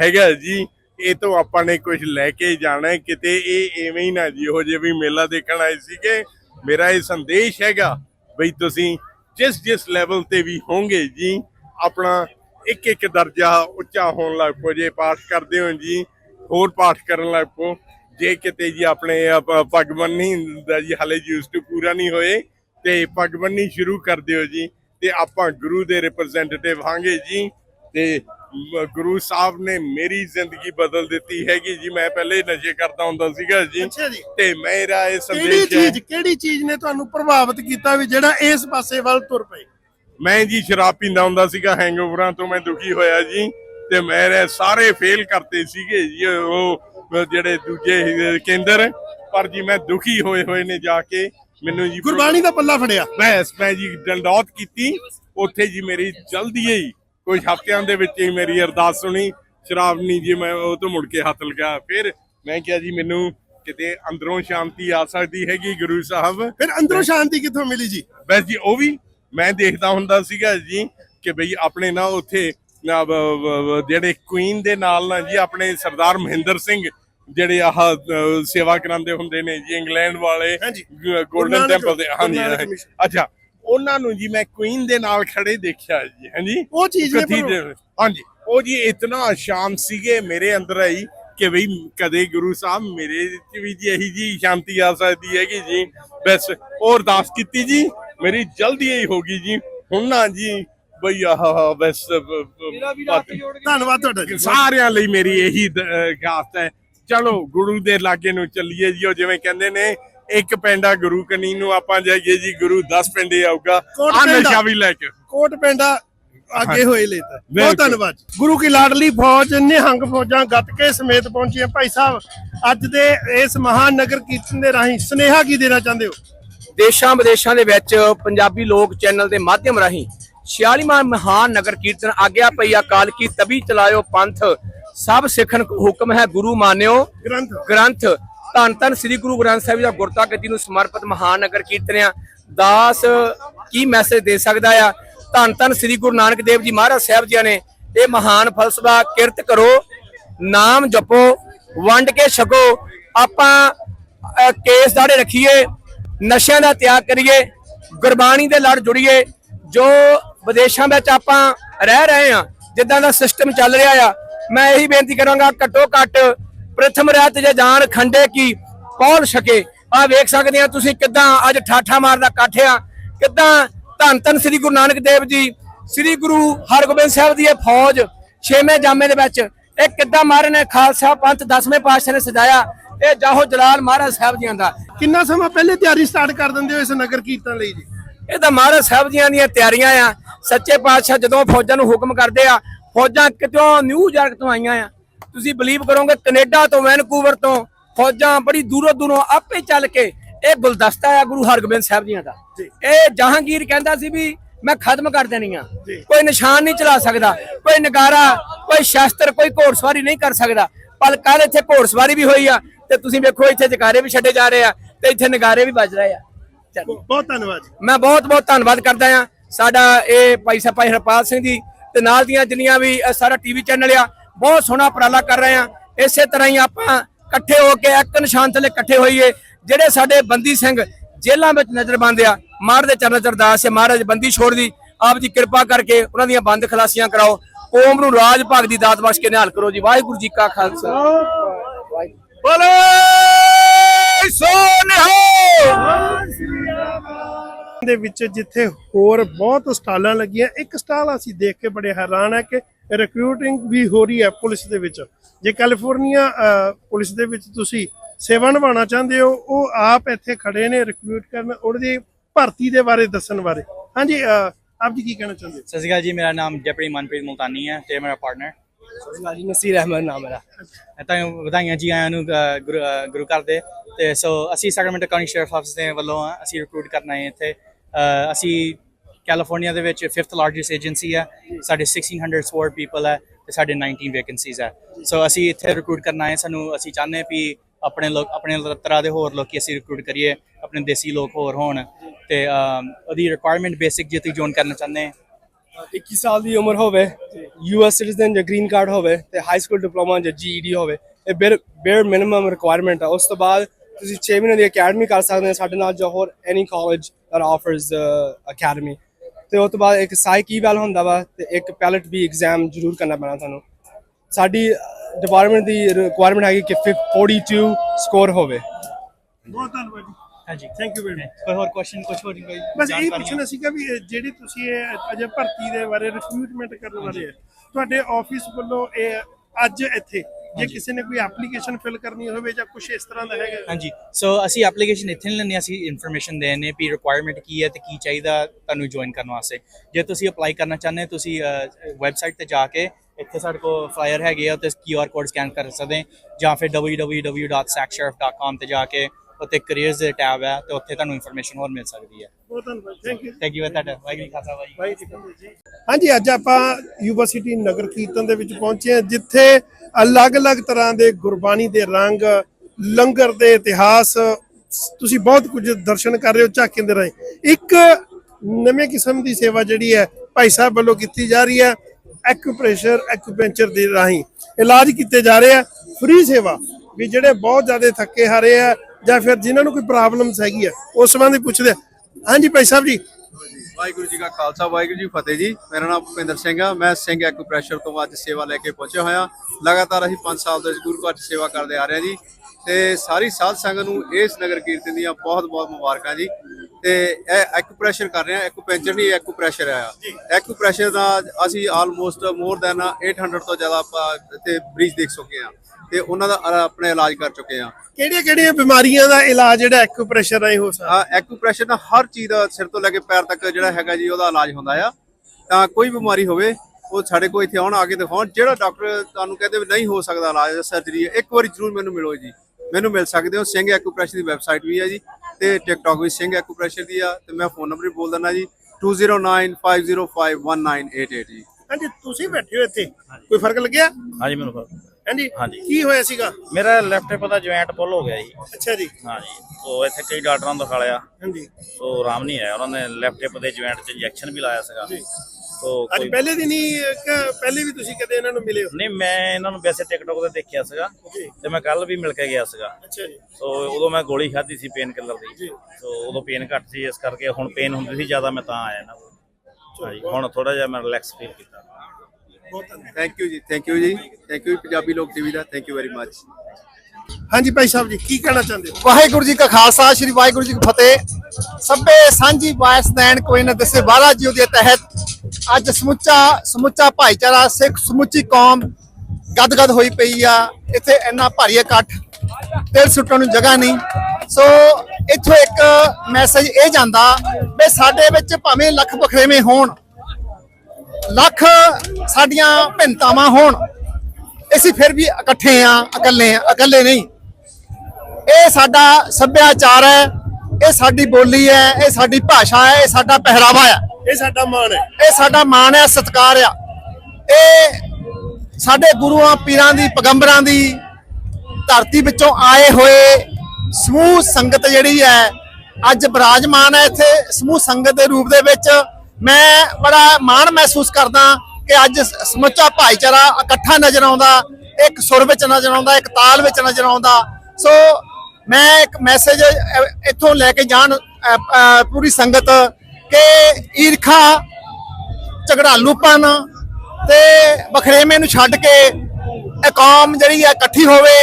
ਹੈਗਾ ਜੀ, ਇਹ ਤੋਂ ਆਪਾਂ ਨੇ ਕੁਝ ਲੈ ਕੇ ਜਾਣਾ ਕਿਤੇ ਇਹ ਐਵੇਂ ਹੀ ਨਾ ਜੀ ਹੋ ਜੇ ਵੀ ਮੇਲਾ ਦੇਖਣ ਆਏ ਸੀਗੇ। ਮੇਰਾ ਇਹ ਸੰਦੇਸ਼ ਹੈਗਾ ਬਈ ਤੁਸੀਂ ਜਿਸ ਜਿਸ ਲੈਵਲ ਤੇ ਵੀ ਹੋਗੇ ਜੀ, ਆਪਣਾ ਇੱਕ ਇੱਕ ਦਰਜਾ ਉੱਚਾ ਹੋਣ ਲੱਗ ਪੋ, ਜੇ ਪਾਠ ਕਰਦੇ ਹੋ ਜੀ, ਹੋਰ ਪਾਠ ਕਰਨ ਲੱਗ ਪੋ। ਜੇ ਕਿਤੇ ਜੀ ਆਪਣੇ ਆਪ- ਪੱਗ ਹੁੰਦਾ ਜੀ, ਹਲੇ ਜੀ ਉਸ ਤੋਂ ਪੂਰਾ ਨਹੀਂ ਹੋਏ। ਤੇ ਪੱਗ ਬੰਨੀ ਸ਼ੁਰੂ ਕਰ ਦਿਓ ਜੀ ਤੇ ਆਪਾਂ ਗੁਰੂ ਦੇ ਰਿਪਰੈਜ਼ੈਂਟੇਟਿਵ ਹਾਂਗੇ ਜੀ ਤੇ ਗੁਰੂ ਸਾਹਿਬ ਨੇ ਮੇਰੀ ਜ਼ਿੰਦਗੀ ਬਦਲ ਦਿੱਤੀ ਹੈਗੀ ਜੀ। ਮੈਂ ਪਹਿਲੇ ਨਸ਼ੇ ਕਰਦਾ ਹੁੰਦਾ ਸੀਗਾ ਜੀ। ਤੇ ਮੇਰਾ ਇਹ ਕਿਹੜੀ ਸੰਦੇਸ਼ ਹੈ ਚੀਜ਼ ਕਿਹੜੀ ਚੀਜ਼ ਨੇ ਤੁਹਾਨੂੰ ਪ੍ਰਭਾਵਿਤ ਕੀਤਾ ਵੀ ਜਿਹੜਾ ਇਸ ਪਾਸੇ ਵੱਲ ਤੁਰ ਪਏ? ਮੈਂ ਜੀ ਸ਼ਰਾਬ ਪੀਂਦਾ ਹੁੰਦਾ ਸੀਗਾ ਹੈਂਗਓਵਰਾਂ ਤੋਂ ਮੈਂ ਦੁਖੀ ਹੋਇਆ ਜੀ। ਤੇ ਮੇਰੇ ਸਾਰੇ ਫੇਲ ਕਰਤੇ ਸੀਗੇ ਜੀ ਉਹ ਜਿਹੜੇ ਦੂਜੇ ਕੇਂਦਰ। ਪਰ ਜੀ ਮੈਂ ਦੁਖੀ ਹੋਏ ਹੋਏ ਨੇ ਜਾ ਕੇ। ਮੈਨੂੰ ਜੀ ਗੁਰਬਾਣੀ ਦਾ ਪੱਲਾ ਫੜਿਆ। ਬਸ ਮੈਂ ਜੀ ਡੰਡੌਤ ਕੀਤੀ। ਉੱਥੇ ਜੀ ਮੇਰੀ ਜਲਦੀ ਹੀ ਕੁਝ ਹਫ਼ਤਿਆਂ ਦੇ ਵਿੱਚ ਹੀ ਮੇਰੀ ਅਰਦਾਸ ਸੁਣੀ। ਸ਼ਰਾਬ ਨਹੀਂ ਜੀ ਮੈਂ ਉਹ ਤੋਂ ਮੁੜ ਕੇ ਹੱਥ ਲਗਾ। ਫਿਰ ਮੈਂ ਕਿਹਾ ਜੀ ਮੈਨੂੰ ਕਿਤੇ ਅੰਦਰੋਂ ਸ਼ਾਂਤੀ ਆ ਸਕਦੀ ਹੈਗੀ ਗੁਰੂ ਸਾਹਿਬ। ਫਿਰ ਅੰਦਰੋਂ ਸ਼ਾਂਤੀ ਕਿੱਥੋਂ ਮਿਲੀ ਜੀ? ਬਸ ਜੀ ਉਹ ਵੀ ਮੈਂ ਦੇਖਦਾ ਹੁੰਦਾ ਸੀਗਾ ਜੀ ਕਿ ਬਈ ਆਪਣੇ ਨਾ ਉੱਥੇ ਜਿਹੜੇ ਕੁਈਨ ਦੇ ਨਾਲ ਨਾ ਜੀ ਆਪਣੇ ਸਰਦਾਰ ਮਹਿੰਦਰ ਸਿੰਘ ਜਿਹੜੇ ਆਹ ਸੇਵਾ ਕਰਾਉਂਦੇ ਹੁੰਦੇ ਨੇ ਜੀ ਇੰਗਲੈਂਡ ਵਾਲੇ ਹਾਂਜੀ। ਗੋਲਡਨ ਟੈਂਪਲ ਦੇ ਹਾਂਜੀ ਗੁਰੂ ਨਾਨਕ ਹਾਂਜੀ। ਮਿਸ਼ਨ। ਅੱਛਾ ਉਹਨਾਂ ਨੂੰ ਜੀ ਮੈਂ ਕੁਈਨ ਦੇ ਨਾਲ ਖੜੇ ਦੇਖਿਆ ਜੀ ਹਾਂਜੀ ਉਹ ਚੀਜ਼ ਨੇ ਕਥੀ ਪਰ- ਦੇ- ਹਾਂਜੀ ਉਹ ਜੀ ਇਤਨਾ ਸ਼ਾਂਤ ਸੀਗੇ ਮੇਰੇ ਅੰਦਰ ਆਈ ਕਿ ਬਈ ਕਦੇ ਗੁਰੂ ਸਾਹਿਬ ਮੇਰੇ ਚ ਵੀ ਜੀ ਇਹੀ ਜੀ ਸ਼ਾਂਤੀ ਆ ਸਕਦੀ ਹੈਗੀ ਜੀ ਬਸ ਉਹ ਅਰਦਾਸ ਕੀਤੀ ਜੀ ਮੇਰੀ ਜਲਦੀ ਹੀ ਹੋ ਗਈ ਜੀ ਹੁਣ ਨਾ ਜੀ ਬਈ ਆਹ ਬਸ ਬ- ਬ- ਧੰਨਵਾਦ ਤੁਹਾਡਾ ਜੀ ਸਾਰਿਆਂ ਲਈ ਮੇਰੀ ਇਹੀ ਦ- ਅਹ ਹੈ ਚਲੋ ਗੁਰੂ ਦੇ ਲਾਗੇ ਨੂੰ ਚੱਲੀਏ ਜੀ ਉਹ ਜਿਵੇਂ ਕਹਿੰਦੇ ਨੇ ਇੱਕ ਪੈਂਡਾ ਗੁਰੂ ਕਨੀ ਨੂੰ ਆਪਾਂ ਜਾਈਏ ਜੀ ਗੁਰੂ 10 ਪਿੰਡੇ ਆਊਗਾ। ਆ। ਨਸ਼ਾ ਵੀ ਲੈ ਕੇ। ਕੋਟ ਪੈਂਡਾ ਆਗੇ ਹੋਏ ਲੇਤਾ ਬਹੁਤ। ਧੰਨਵਾਦ। ਗੁਰੂ ਕੀ ਲਾਡਲੀ ਫੌਜ ਨਿਹੰਗ ਫੌਜਾਂ ਗੱਤਕੇ ਸਮੇਤ ਪਹੁੰਚੀਆਂ। ਭਾਈ ਸਾਹਿਬ ਅੱਜ ਦੇ ਇਸ ਮਹਾਨ ਨਗਰ ਕੀਰਤਨ ਦੇ ਰਾਹੀਂ ਸੁਨੇਹਾ ਕੀ ਦੇਣਾ ਚਾਹੁੰਦੇ ਹੋ? ਦੇਸ਼ਾਂ ਵਿਦੇਸ਼ਾਂ ਦੇ ਵਿੱਚ ਪੰਜਾਬੀ ਲੋਕ ਚੈਨਲ ਦੇ ਮਾਧਿਅਮ ਰਾਹੀਂ 46ਵਾਂ ਮਹਾਨ ਨਗਰ ਕੀਰਤਨ ਆਗਿਆ ਪਈ ਅਕਾਲ ਕੀ ਤਬੀ ਚਲਾਇਓ ਪੰਥ ਸਭ ਸਿੱਖਣ ਹੁਕਮ ਹੈ ਗੁਰੂ ਮਾਨਿਓ। ਗ੍ਰੰਥ। ਗ੍ਰੰਥ। ਧੰਨ ਧੰਨ ਸ੍ਰੀ ਗੁਰੂ ਗ੍ਰੰਥ ਸਾਹਿਬ ਜੀ ਦਾ ਗੁਰਤਾ ਗੱਦੀ ਨੂੰ ਸਮਰਪਿਤ ਮਹਾਨ ਨਗਰ ਕੀਰਤਨ ਆ ਦਾਸ ਕੀ ਮੈਸੇਜ ਦੇ ਸਕਦਾ ਆ? ਧੰਨ ਧੰਨ ਸ੍ਰੀ ਗੁਰੂ ਨਾਨਕ ਦੇਵ ਜੀ ਮਹਾਰਾਜ ਸਾਹਿਬ ਜੀ ਨੇ ਇਹ ਮਹਾਨ ਫਲਸਫਾ ਕਿਰਤ ਕਰੋ ਨਾਮ ਜਪੋ ਵੰਡ ਕੇ ਛਕੋ। ਆਪਾਂ ਕੇਸ ਦਾੜੇ ਰੱਖੀਏ ਨਸ਼ਿਆਂ ਦਾ ਤਿਆਗ ਕਰੀਏ ਗੁਰਬਾਣੀ ਦੇ ਲੜ ਜੁੜੀਏ। ਜੋ ਵਿਦੇਸ਼ਾਂ ਵਿੱਚ ਆਪਾਂ ਰਹਿ ਰਹੇ ਆ ਜਿੱਦਾਂ ਦਾ ਸਿਸਟਮ ਚੱਲ ਰਿਹਾ ਆ ਮੈਂ ਇਹੀ ਬੇਨਤੀ ਕਰਾਂਗਾ ਘੱਟੋ ਘੱਟ ਪ੍ਰਥਮ ਰਾਤ ਜੇ ਜਾਣ ਖੰਡੇ ਕੀ ਪਹੁੰਚ ਸਕੇ ਆ ਵੇਖ ਸਕਦੇ ਆ ਤੁਸੀਂ ਕਿੱਦਾਂ ਅੱਜ ਠਾਠਾ ਮਾਰਦਾ ਇਕੱਠ ਆ। ਕਿੱਦਾਂ ਧੰਨ ਧੰਨ ਸ੍ਰੀ ਗੁਰੂ ਨਾਨਕ ਦੇਵ ਜੀ ਸ੍ਰੀ ਗੁਰੂ ਹਰਗੋਬਿੰਦ ਸਾਹਿਬ ਦੀ ਇਹ ਫੌਜ ਛੇਵੇਂ ਜਾਮੇ ਦੇ ਵਿੱਚ ਇਹ ਕਿੱਦਾਂ ਨੇ ਖਾਲਸਾ ਪੰਥ ਦਸਵੇਂ ਪਾਤਸ਼ਾਹ ਨੇ ਸਜਾਇਆ ਇਹ ਜਾਹੋ ਜਲਾਲ ਮਹਾਰਾਜ ਸਾਹਿਬ ਜੀਆਂ ਦਾ। ਕਿੰਨਾ ਸਮਾਂ ਪਹਿਲੇ ਤਿਆਰੀ ਸਟਾਰਟ ਕਰ ਦਿੰਦੇ ਹੋ ਇਸ ਨਗਰ ਕੀਰਤਨ ਲਈ ਜੀ? ਇਹ ਤਾਂ ਮਹਾਰਾਜ ਸਾਹਿਬ ਜੀਆਂ ਦੀਆਂ ਤਿਆਰੀਆਂ ਆ। ਸੱਚੇ ਪਾਤਸ਼ਾਹ ਜਦੋਂ ਫੌਜਾਂ ਨੂੰ ਹੁਕਮ ਕਰਦੇ ਆ ਫੌਜਾਂ ਕਿਤੋਂ ਨਿਊਯਾਰਕ ਤੋਂ ਆਈਆਂ ਆ। ਤੁਸੀਂ ਬਲੀਵ ਕਰੋਗੇ ਕੈਨੇਡਾ ਤੋਂ ਵੈਨਕੂਵਰ ਤੋਂ ਫੌਜਾਂ ਬੜੀ ਦੂਰੋਂ ਦੂਰੋਂ ਆਪੇ ਚੱਲ ਕੇ ਇਹ ਗੁਲਦਸਤਾ ਆ ਗੁਰੂ ਹਰਗੋਬਿੰਦ ਸਾਹਿਬ ਜੀਆਂ ਦਾ। ਇਹ ਜਹਾਂਗੀਰ ਕਹਿੰਦਾ ਸੀ ਵੀ ਮੈਂ ਖਤਮ ਕਰ ਦੇਣੀ ਆ। ਕੋਈ ਨਿਸ਼ਾਨ ਨਹੀਂ ਚਲਾ ਸਕਦਾ ਕੋਈ ਨਗਾਰਾ ਕੋਈ ਸ਼ਸਤਰ ਕੋਈ ਘੋੜਸਵਾਰੀ ਨਹੀਂ ਕਰ ਸਕਦਾ। ਪਰ ਕੱਲ ਇੱਥੇ ਘੋੜਸਵਾਰੀ ਵੀ ਹੋਈ ਆ ਤੇ ਤੁਸੀਂ ਵੇਖੋ ਇੱਥੇ ਜਕਾਰੇ ਵੀ ਛੱਡੇ ਜਾ ਰਹੇ ਆ ਤੇ ਇੱਥੇ ਨਗਾਰੇ ਵੀ ਵੱਜ ਰਹੇ ਆ। ਬਹੁਤ ਧੰਨਵਾਦ ਮੈਂ ਬਹੁਤ ਬਹੁਤ ਧੰਨਵਾਦ ਕਰਦਾ ਆ। ਸਾਡਾ ਇਹ ਭਾਈ ਸਾਹਿਬ ਭਾਈ ਹਰਪਾਲ ਸਿੰਘ ਜੀ ਤੇ ਨਾਲ ਦੀਆਂ ਜਿੰਨੀਆਂ ਵੀ ਸਾਰਾ ਟੀਵੀ ਚੈਨਲ ਆ, ਬਹੁਤ ਸੋਹਣਾ ਉਪਰਾਲਾ ਕਰ ਰਹੇ ਆ। ਇਸੇ ਤਰ੍ਹਾਂ ਹੀ ਆਪਾਂ ਇਕੱਠੇ ਹੋ ਕੇ ਇੱਕ ਨਿਸ਼ਾਨ ਥੱਲੇ ਇਕੱਠੇ ਹੋਈਏ, ਜਿਹੜੇ ਸਾਡੇ ਬੰਦੀ ਸਿੰਘ ਜੇਲ੍ਹਾਂ ਵਿੱਚ ਨਜ਼ਰਬੰਦ ਆ। ਮਹਾਰਾਜ ਦੇ ਚਰਨ ਚ ਅਰਦਾਸ ਹੈ, ਮਹਾਰਾਜ ਬੰਦੀ ਛੋੜ ਦੀ। ਆਪ ਦੀ ਕਿਰਪਾ ਕਰਕੇ ਉਹਨਾਂ ਦੀਆਂ ਬੰਦ ਖਲਾਸੀਆਂ ਕਰਾਓ। ਕੌਮ ਨੂੰ ਰਾਜ ਭਾਗ ਦੀ ਦਾਤ ਬਖਸ਼ ਕੇ ਨਿਹਾਲ ਕਰੋ ਜੀ। ਵਾਹਿਗੁਰੂ ਜੀ ਕਾ ਖਾਲਸਾ। ਬੋਲੇ ਦੇ ਵਿੱਚ ਜਿੱਥੇ ਹੋਰ ਬਹੁਤ ਸਟਾਲਾਂ ਲੱਗੀਆਂ ਇੱਕ ਸਟਾਲ ਅਸੀਂ ਦੇਖ ਕੇ ਬੜੇ ਹੈਰਾਨ ਹੈ ਕਿ ਰਿਕਰੂਟਿੰਗ ਵੀ ਹੋ ਰਹੀ ਹੈ ਪੁਲਿਸ ਦੇ ਵਿੱਚ। ਜੇ ਕੈਲੀਫੋਰਨੀਆ ਪੁਲਿਸ ਦੇ ਵਿੱਚ ਤੁਸੀਂ ਸੇਵਾ ਨਿਭਾਉਣਾ ਚਾਹੁੰਦੇ ਹੋ ਉਹ ਆਪ ਇੱਥੇ ਖੜੇ ਨੇ ਰਿਕਰੂਟ ਕਰਨ ਉਹਦੀ ਭਰਤੀ ਦੇ ਬਾਰੇ ਦੱਸਣ ਬਾਰੇ। ਹਾਂਜੀ ਆਪ ਜੀ ਕੀ ਕਹਿਣਾ ਚਾਹੁੰਦੇ ਹੋ? ਸਤਿ ਸ਼੍ਰੀ ਅਕਾਲ ਜੀ ਮੇਰਾ ਨਾਮ ਡਿਪਟੀ ਮਨਪ੍ਰੀਤ ਮੁਲਤਾਨੀ ਹੈ ਤੇ ਮੇਰਾ ਪਾਰਟਨਰ ਜੀ ਨਸੀਰ ਅਹਿਮਦ ਨਾਮ ਮੇਰਾ। ਤਾਂ ਵਧਾਈਆਂ ਜੀ ਆਇਆਂ ਨੂੰ ਗੁਰੂ ਘਰ ਦੇ। ਤੇ ਸੋ ਅਸੀਂ ਸੈਕਰਮੈਂਟੋ ਕਾਉਂਟੀ ਸ਼eriff ਆਫਿਸ ਦੇ ਵੱਲੋਂ ਆ ਅਸੀਂ ਰਿਕਰੂਟ ਕਰਨ ਆਏ ਇੱਥੇ। ਅਸੀਂ ਕੈਲੀਫੋਰਨੀਆ ਦੇ ਵਿੱਚ 5th ਲਾਰਜੈਸਟ ਏਜੰਸੀ ਹੈ, ਸਾਡੇ 1600 ਸਵੋਰਡ ਪੀਪਲ ਹੈ ਤੇ ਸਾਡੇ 19 ਵੈਕੈਂਸੀਜ਼ ਹੈ। ਸੋ ਅਸੀਂ ਇੱਥੇ ਰਿਕਰੂਟ ਕਰਨਾ ਆਏ, ਸਾਨੂੰ ਅਸੀਂ ਚਾਹੁੰਦੇ ਵੀ ਆਪਣੇ ਲੋਕ, ਆਪਣੇ ਤਰ੍ਹਾਂ ਦੇ ਹੋਰ ਲੋਕੀ ਅਸੀਂ ਰਿਕਰੂਟ ਕਰੀਏ, ਆਪਣੇ ਦੇਸੀ ਲੋਕ ਹੋਰ ਹੋਣ ਤੇ ਉਹਦੀ ਰਿਕੁਆਇਰਮੈਂਟ ਬੇਸਿਕ ਜੇ ਤੁਸੀਂ ਜੋਨ ਕਰਨਾ ਚਾਹੁੰਦੇ ਹੈ? 21 ਸਾਲ ਦੀ ਉਮਰ ਹੋਵੇ ਯੂਐਸ ਸਿਟੀਜ਼ਨ ਜਾਂ ਗ੍ਰੀਨ ਕਾਰਡ ਹੋਵੇ ਤੇ ਹਾਈ ਸਕੂਲ ਡਿਪਲੋਮਾ ਜਾਂ ਜੀਈਡੀ ਹੋਵੇ, ਇਹ ਬੇਰ ਮਿਨੀਮਮ ਰਿਕੁਆਇਰਮੈਂਟ ਹੈ ਉਸ ਤੋਂ ਬਾਅਦ ਤੁਸੀਂ 6 ਮਹੀਨੇ ਦੀ ਅਕੈਡਮੀ ਕਰ ਸਕਦੇ ਹੋ, ਸਾਡੇ ਨਾਲ ਜਾਂ ਹੋਰ any college that offers uh, academy. ਤੇ ਉਸ ਤੋਂ ਬਾਅਦ ਇੱਕ ਸਾਈਕ ਈਵੈਲ ਹੁੰਦਾ ਵਾ ਤੇ ਇੱਕ ਪੈਲਟ ਵੀ ਐਗਜ਼ਾਮ ਜ਼ਰੂਰ ਕਰਨਾ ਪੈਣਾ ਤੁਹਾਨੂੰ। ਸਾਡੀ ਡਿਪਾਰਟਮੈਂਟ ਦੀ ਰਿਕੁਆਇਰਮੈਂਟ ਹੈਗੀ ਕਿ 42 ਸਕੋਰ ਹੋਵੇ। ਬਹੁਤ ਧੰਨਵਾਦ ਜੀ। ਹਾਂਜੀ। ਥੈਂਕ ਯੂ ਵੈਰੀ ਮਚ ਕੋਈ ਹੋਰ ਕੁਐਸਚਨ ਕੁਝ ਹੋਰ ਕੋਈ ਬਸ ਇਹ? ਪੁੱਛਣਾ ਸੀਗਾ ਵੀ ਜਿਹੜੀ ਤੁਸੀਂ ਇਹ ਅਜੇ ਭਰਤੀ ਦੇ ਬਾਰੇ ਰਿਕਰੂਟਮੈਂਟ ਕਰਨ ਬਾਰੇ ਹੈ ਤੁਹਾਡੇ ਆਫਿਸ ਵੱਲੋਂ ਇਹ ਅੱਜ ਇੱਥੇ ਜੇ ਕਿਸੇ ਨੇ ਕੋਈ ਐਪਲੀਕੇਸ਼ਨ ਫਿਲ ਕਰਨੀ ਹੋਵੇ ਜਾਂ ਕੁਝ ਇਸ ਤਰ੍ਹਾਂ ਦਾ ਹੈਗਾ। ਹਾਂਜੀ। ਸੋ ਅਸੀਂ ਐਪਲੀਕੇਸ਼ਨ ਇੱਥੇ ਨਹੀਂ ਲੈਂਦੇ ਅਸੀਂ ਇਨਫੋਰਮੇਸ਼ਨ ਦੇਣੇ ਵੀ ਰਿਕੁਆਇਰਮੈਂਟ ਕੀ ਹੈ ਤੇ ਕੀ ਚਾਹੀਦਾ ਤੁਹਾਨੂੰ ਜੁਆਇਨ ਕਰਨ ਵਾਸਤੇ। ਜੇ ਤੁਸੀਂ ਅਪਲਾਈ ਕਰਨਾ ਚਾਹੁੰਦੇ ਹੋ ਤੁਸੀਂ ਵੈਬਸਾਈਟ ਤੇ ਜਾ ਕੇ ਇੱਥੇ ਸਾਡੇ ਕੋਲ ਫਲਾਇਰ ਹੈਗੇ ਆ ਤੇ ਕਿਊਆਰ ਕੋਡ ਸਕੈਨ ਕਰ ਸਕਦੇ ਜਾਂ ਫਿਰ www.sacksheriff.com ਤੇ ਜਾ ਕੇ ਉੱਥੇ ਕੈਰੀਅਰਸ ਦੇ ਟੈਬ ਹੈ ਤੇ ਉੱਥੇ ਤੁਹਾਨੂੰ ਇਨਫੋਰਮੇਸ਼ਨ ਹੋਰ ਮਿਲ ਸਕਦੀ ਹੈ। ਬਹੁਤ ਧੰਨਵਾਦ ਥੈਂਕ ਯੂ ਥੈਂਕ ਯੂ ਤੁਹਾਡਾ ਵਾਹਿਗੁਰੂ ਜੀ ਕਾ ਖਾਲਸਾ ਵਾਹਿਗੁਰੂ ਜੀ ਕੀ ਫਤਿਹ। ਹਾਂਜੀ ਅੱਜ ਆਪਾਂ ਯੂਨੀਵਰਸਿਟੀ ਨਗਰ ਕੀਰਤਨ ਦੇ ਵਿੱਚ ਪਹੁੰਚੇ ਹਾਂ ਜਿੱਥੇ ਅਲੱਗ-ਅਲੱਗ ਤਰ੍ਹਾਂ ਦੇ ਗੁਰਬਾਣੀ ਦੇ ਰੰਗ ਲੰਗਰ ਦੇ ਇਤਿਹਾਸ ਤੁਸੀਂ ਬਹੁਤ ਕੁਝ ਦਰਸ਼ਨ ਕਰ ਰਹੇ ਹੋ ਝਾਕੀਆਂ ਦੇ ਰਾਹੀਂ। ਇੱਕ ਨਵੇਂ ਕਿਸਮ ਦੀ ਸੇਵਾ ਜਿਹੜੀ ਹੈ ਭਾਈ ਸਾਹਿਬ ਵੱਲੋਂ ਕੀਤੀ ਜਾ ਰਹੀ ਹੈ ਐਕੂਪ੍ਰੈਸ਼ਰ ਐਕੂਪੈਂਚਰ ਦੇ ਰਾਹੀਂ। ਇਲਾਜ ਕੀਤੇ ਜਾ ਰਹੇ ਆ ਫ੍ਰੀ ਸੇਵਾ। ਵੀ ਜਿਹੜੇ ਬਹੁਤ ਜ਼ਿਆਦਾ ਥੱਕੇ ਹਾਰੇ ਆ ਜਾਂ ਫਿਰ ਜਿਨ੍ਹਾਂ ਨੂੰ ਕੋਈ ਪ੍ਰੋਬਲਮਸ ਹੈਗੀ ਆ ਉਸ ਸੰਬੰਧੀ ਪੁੱਛਦੇ ਆ। ਹਾਂਜੀ ਭਾਈ ਸਾਹਿਬ ਜੀ। ਵਾਹਿਗੁਰੂ ਜੀ ਕਾ ਖਾਲਸਾ, ਵਾਹਿਗੁਰੂ ਜੀ ਕੀ ਫਤਿਹ ਜੀ। ਮੇਰਾ ਨਾਮ ਭੁਪਿੰਦਰ ਸਿੰਘ ਆ। ਮੈਂ ਸਿੰਘ ਐਕੂਪ੍ਰੈਸ਼ਰ ਤੋਂ ਅੱਜ ਸੇਵਾ ਲੈ ਕੇ ਪਹੁੰਚਿਆ ਹੋਇਆ। ਲਗਾਤਾਰ ਅਸੀਂ 5 ਸਾਲ ਤੋਂ ਇਸ ਗੁਰੂ ਘਰ 'ਚ ਸੇਵਾ ਕਰਦੇ ਆ ਰਹੇ ਹਾਂ ਜੀ। ਤੇ ਸਾਰੀ ਸਾਧ ਸੰਗਤ ਨੂੰ ਇਸ ਨਗਰ ਕੀਰਤਨ ਦੀਆਂ ਬਹੁਤ ਬਹੁਤ ਮੁਬਾਰਕਾਂ ਜੀ। ਤੇ ਇਹ ਐਕੂਪ੍ਰੈਸ਼ਰ ਕਰ ਰਹੇ ਆ ਐਕੂਪੈਂਚਰ ਨਹੀਂ ਐਕੂਪ੍ਰੈਸ਼ਰ ਆ। ਐਕੂਪ੍ਰੈਸ਼ਰ ਦਾ ਅਸੀਂ ਆਲਮੋਸਟ ਮੋਰ ਦੈਨ 800 ਤੋਂ ਜ਼ਿਆਦਾ ਆਪਾਂ ਇੱਥੇ ਬ੍ਰਿਜ ਦੇਖ ਚੁੱਕੇ ਆ ਤੇ ਉਹਨਾਂ ਦਾ ਅ, ਆਪਣੇ ਇਲਾਜ ਕਰ ਚੁੱਕੇ ਆ ਕਿਹੜੀਆਂ ਕਿਹੜੀਆਂ ਬਿਮਾਰੀਆਂ ਦਾ ਇਲਾਜ ਜਿਹੜਾ ਐਕੂਪ੍ਰੈਸ਼ਰ ਰਾਹੀਂ ਹੋ ਸਕਦਾ? ਆ ਐਕੂਪ੍ਰੈਸ਼ਰ ਨਾਲ ਹਰ ਚੀਜ਼ ਦਾ ਸਿਰ ਤੋਂ ਲੈ ਕੇ ਪੈਰ ਤੱਕ ਜਿਹੜਾ ਹੈਗਾ ਜੀ ਉਹਦਾ ਇਲਾਜ ਹੁੰਦਾ ਆ। ਤਾਂ ਕੋਈ ਬਿਮਾਰੀ ਹੋਵੇ ਉਹ ਸਾਡੇ ਕੋਲ ਇੱਥੇ ਆਉਣ ਆ ਕੇ ਦਿਖਾਉਣ। ਜਿਹੜਾ ਡਾਕਟਰ ਤੁਹਾਨੂੰ ਕਹਿੰਦੇ ਵੀ ਨਹੀਂ ਹੋ ਸਕਦਾ ਇਲਾਜ ਸਰਜਰੀ ਇੱਕ ਵਾਰੀ ਜ਼ਰੂਰ ਮੈਨੂੰ ਮਿਲੋ ਜੀ। ਮੈਨੂੰ ਮਿਲ ਸਕਦੇ ਹੋ। ਸਿੰਘ ਐਕੂਪ੍ਰੈਸ਼ਰ ਦੀ ਵੈਬਸਾਈਟ ਵੀ ਹੈ ਜੀ ਤੇ ਟਿਕਟੌਕ ਵੀ ਸਿੰਘ ਐਕੂਪ੍ਰੈਸ਼ਰ ਦੀ ਆ ਤੇ ਮੈਂ ਫੋਨ ਨੰਬਰ ਵੀ ਬੋਲ ਦਿੰਦਾ ਜੀ 2095051988 ਜੀ। ਹਾਂਜੀ ਤੁਸੀਂ ਬੈਠੇ ਹੋ ਇੱਥੇ। ਕੋਈ ਫ਼ਰਕ ਲੱਗਿਆ? ਹਾਂਜੀ ਮੈਨੂੰ ਫ਼ਰਕ ਹਾਂਜੀ। ਹਾਂਜੀ। ਕੀ ਹੋਇਆ ਸੀਗਾ? ਮੇਰਾ ਲੈਫਟ ਹਿਪ ਦਾ ਜੁਆਇੰਟ ਪੁੱਲ ਹੋ ਗਿਆ ਜੀ। ਅੱਛਾ ਜੀ। ਹਾਂਜੀ। ਸੋ ਇੱਥੇ ਕਈ ਡਾਕਟਰਾਂ ਨੂੰ ਦਿਖਾ ਲਿਆ। ਹਾਂਜੀ। ਸੋ ਆਰਾਮ ਨਹੀਂ ਆਇਆ। ਉਹਨਾਂ ਨੇ ਲੈਫਟ ਹਿਪ ਦੇ ਜੁਆਇੰਟ 'ਚ ਇੰਜੈਕਸ਼ਨ ਵੀ ਲਾਇਆ ਸੀਗਾ। ਸੋ ਅੱਜ ਕੋਈ ਪਹਿਲੇ ਦਿਨ ਹੀ ਪਹਿਲੇ ਵੀ ਤੁਸੀਂ ਕਦੇ ਇਹਨਾਂ ਨੂੰ ਮਿਲੇ ਹੋ? ਨਹੀਂ ਮੈਂ ਇਹਨਾਂ ਨੂੰ ਵੈਸੇ ਟਿਕਟੋਕ ਤੇ ਦੇਖਿਆ ਸੀਗਾ। ਤੇ ਮੈਂ ਕੱਲ ਵੀ ਮਿਲ ਕੇ ਗਿਆ ਸੀਗਾ। ਅੱਛਾ ਜੀ। ਸੋ ਉਦੋਂ ਮੈਂ ਗੋਲੀ ਖਾਧੀ ਸੀ ਪੇਨ ਕਿਲਰ ਦੀ। ਸੋ ਉਦੋਂ ਪੇਨ ਘੱਟ ਸੀ ਇਸ ਕਰਕੇ ਹੁਣ ਪੇਨ ਹੁੰਦੀ ਸੀ ਜ਼ਿਆਦਾ ਮੈਂ ਤਾਂ ਆਇਆ ਨਾ ਹਾਂਜੀ ਹੁਣ ਥੋੜਾ ਜਿਹਾ ਮੈਂ ਰਿਲੈਕਸ ਫੀਲ ਕੀਤਾ। ਬਹੁਤ ਧੰਨਵਾਦ ਥੈਂਕ ਯੂ ਜੀ ਥੈਂਕ ਯੂ ਜੀ. ਥੈਂਕ ਯੂ ਪੰਜਾਬੀ ਲੋਕ ਟੀਵੀ ਦਾ ਥੈਂਕ ਯੂ ਵੈਰੀ ਮੱਚ ਹਾਂਜੀ ਭਾਈ ਸਾਹਿਬ ਜੀ, ਕੀ ਕਹਿਣਾ ਚਾਹੁੰਦੇ ਹੋ? ਵਾਹਿਗੁਰੂ ਜੀ ਕਾ ਖਾਲਸਾ, ਸ੍ਰੀ ਵਾਹਿਗੁਰੂ ਜੀ ਕੀ ਫਤਿਹ। ਸਭੇ ਸਾਂਝੀ ਵਾਇਸ ਕੋਈ ਨਾ ਦਿਸੇ ਵਾਲਾ ਜੀ ਦੇ ਤਹਿਤ ਅੱਜ ਸਮੁੱਚਾ ਸਮੁੱਚਾ ਭਾਈਚਾਰਾ, ਸਿੱਖ ਸਮੁੱਚੀ ਕੌਮ ਗਦਗਦ ਹੋਈ ਪਈ ਆ। ਇੱਥੇ ਇੰਨਾ ਭਾਰੀ ਇਕੱਠ, ਦਿਲ ਸੁੱਟਣ ਨੂੰ ਜਗ੍ਹਾ ਨਹੀਂ। ਸੋ ਇੱਥੋਂ ਇੱਕ ਮੈਸੇਜ ਇਹ ਜਾਂਦਾ ਵੀ ਸਾਡੇ ਵਿੱਚ ਭਾਵੇਂ ਲੱਖ ਬਖਰੇਵੇਂ ਹੋਣ ਲੱਖ ਸਾਡੀਆਂ ਭਿੰਨਤਾਵਾਂ ਹੋਣ। ਅਸੀਂ ਫਿਰ ਵੀ ਇਕੱਠੇ ਆ ਇਕੱਲੇ ਆ ਇਕੱਲੇ ਨਹੀਂ। ਇਹ ਸਾਡਾ ਸੱਭਿਆਚਾਰ ਹੈ ਇਹ ਸਾਡੀ ਬੋਲੀ ਹੈ ਇਹ ਸਾਡੀ ਭਾਸ਼ਾ ਹੈ ਇਹ ਸਾਡਾ ਪਹਿਰਾਵਾ ਹੈ। ਇਹ ਸਾਡਾ ਮਾਣ ਹੈ। ਇਹ ਸਾਡਾ ਮਾਣ ਹੈ ਸਤਿਕਾਰ ਆ। ਇਹ ਸਾਡੇ ਗੁਰੂਆਂ ਪੀਰਾਂ ਦੀ ਪੈਗੰਬਰਾਂ ਦੀ ਧਰਤੀ ਵਿੱਚੋਂ ਆਏ ਹੋਏ ਸਮੂਹ ਸੰਗਤ ਜਿਹੜੀ ਹੈ ਅੱਜ ਬਿਰਾਜਮਾਨ ਹੈ ਇੱਥੇ। ਸਮੂਹ ਸੰਗਤ ਦੇ ਰੂਪ ਦੇ ਵਿੱਚ ਮੈਂ ਬੜਾ ਮਾਣ ਮਹਿਸੂਸ ਕਰਦਾ ਕਿ ਅੱਜ ਸਮੁੱਚਾ ਭਾਈਚਾਰਾ ਇਕੱਠਾ ਨਜ਼ਰ ਆਉਂਦਾ, ਇੱਕ ਸੁਰ ਵਿੱਚ ਨਜ਼ਰ ਆਉਂਦਾ, ਇੱਕ ਤਾਲ ਵਿੱਚ ਨਜ਼ਰ ਆਉਂਦਾ। ਸੋ ਮੈਂ ਇੱਕ ਮੈਸੇਜ ਇੱਥੋਂ ਲੈ ਕੇ ਜਾਣ ਪੂਰੀ ਸੰਗਤ ਕਿ ਈਰਖਾ, ਝਗੜਾਲੂਪਨ ਤੇ ਬਖਰੇਵੇਂ ਨੂੰ ਛੱਡ ਕੇ ਇਹ ਕੌਮ ਜਿਹੜੀ ਹੈ ਇਕੱਠੀ ਹੋਵੇ,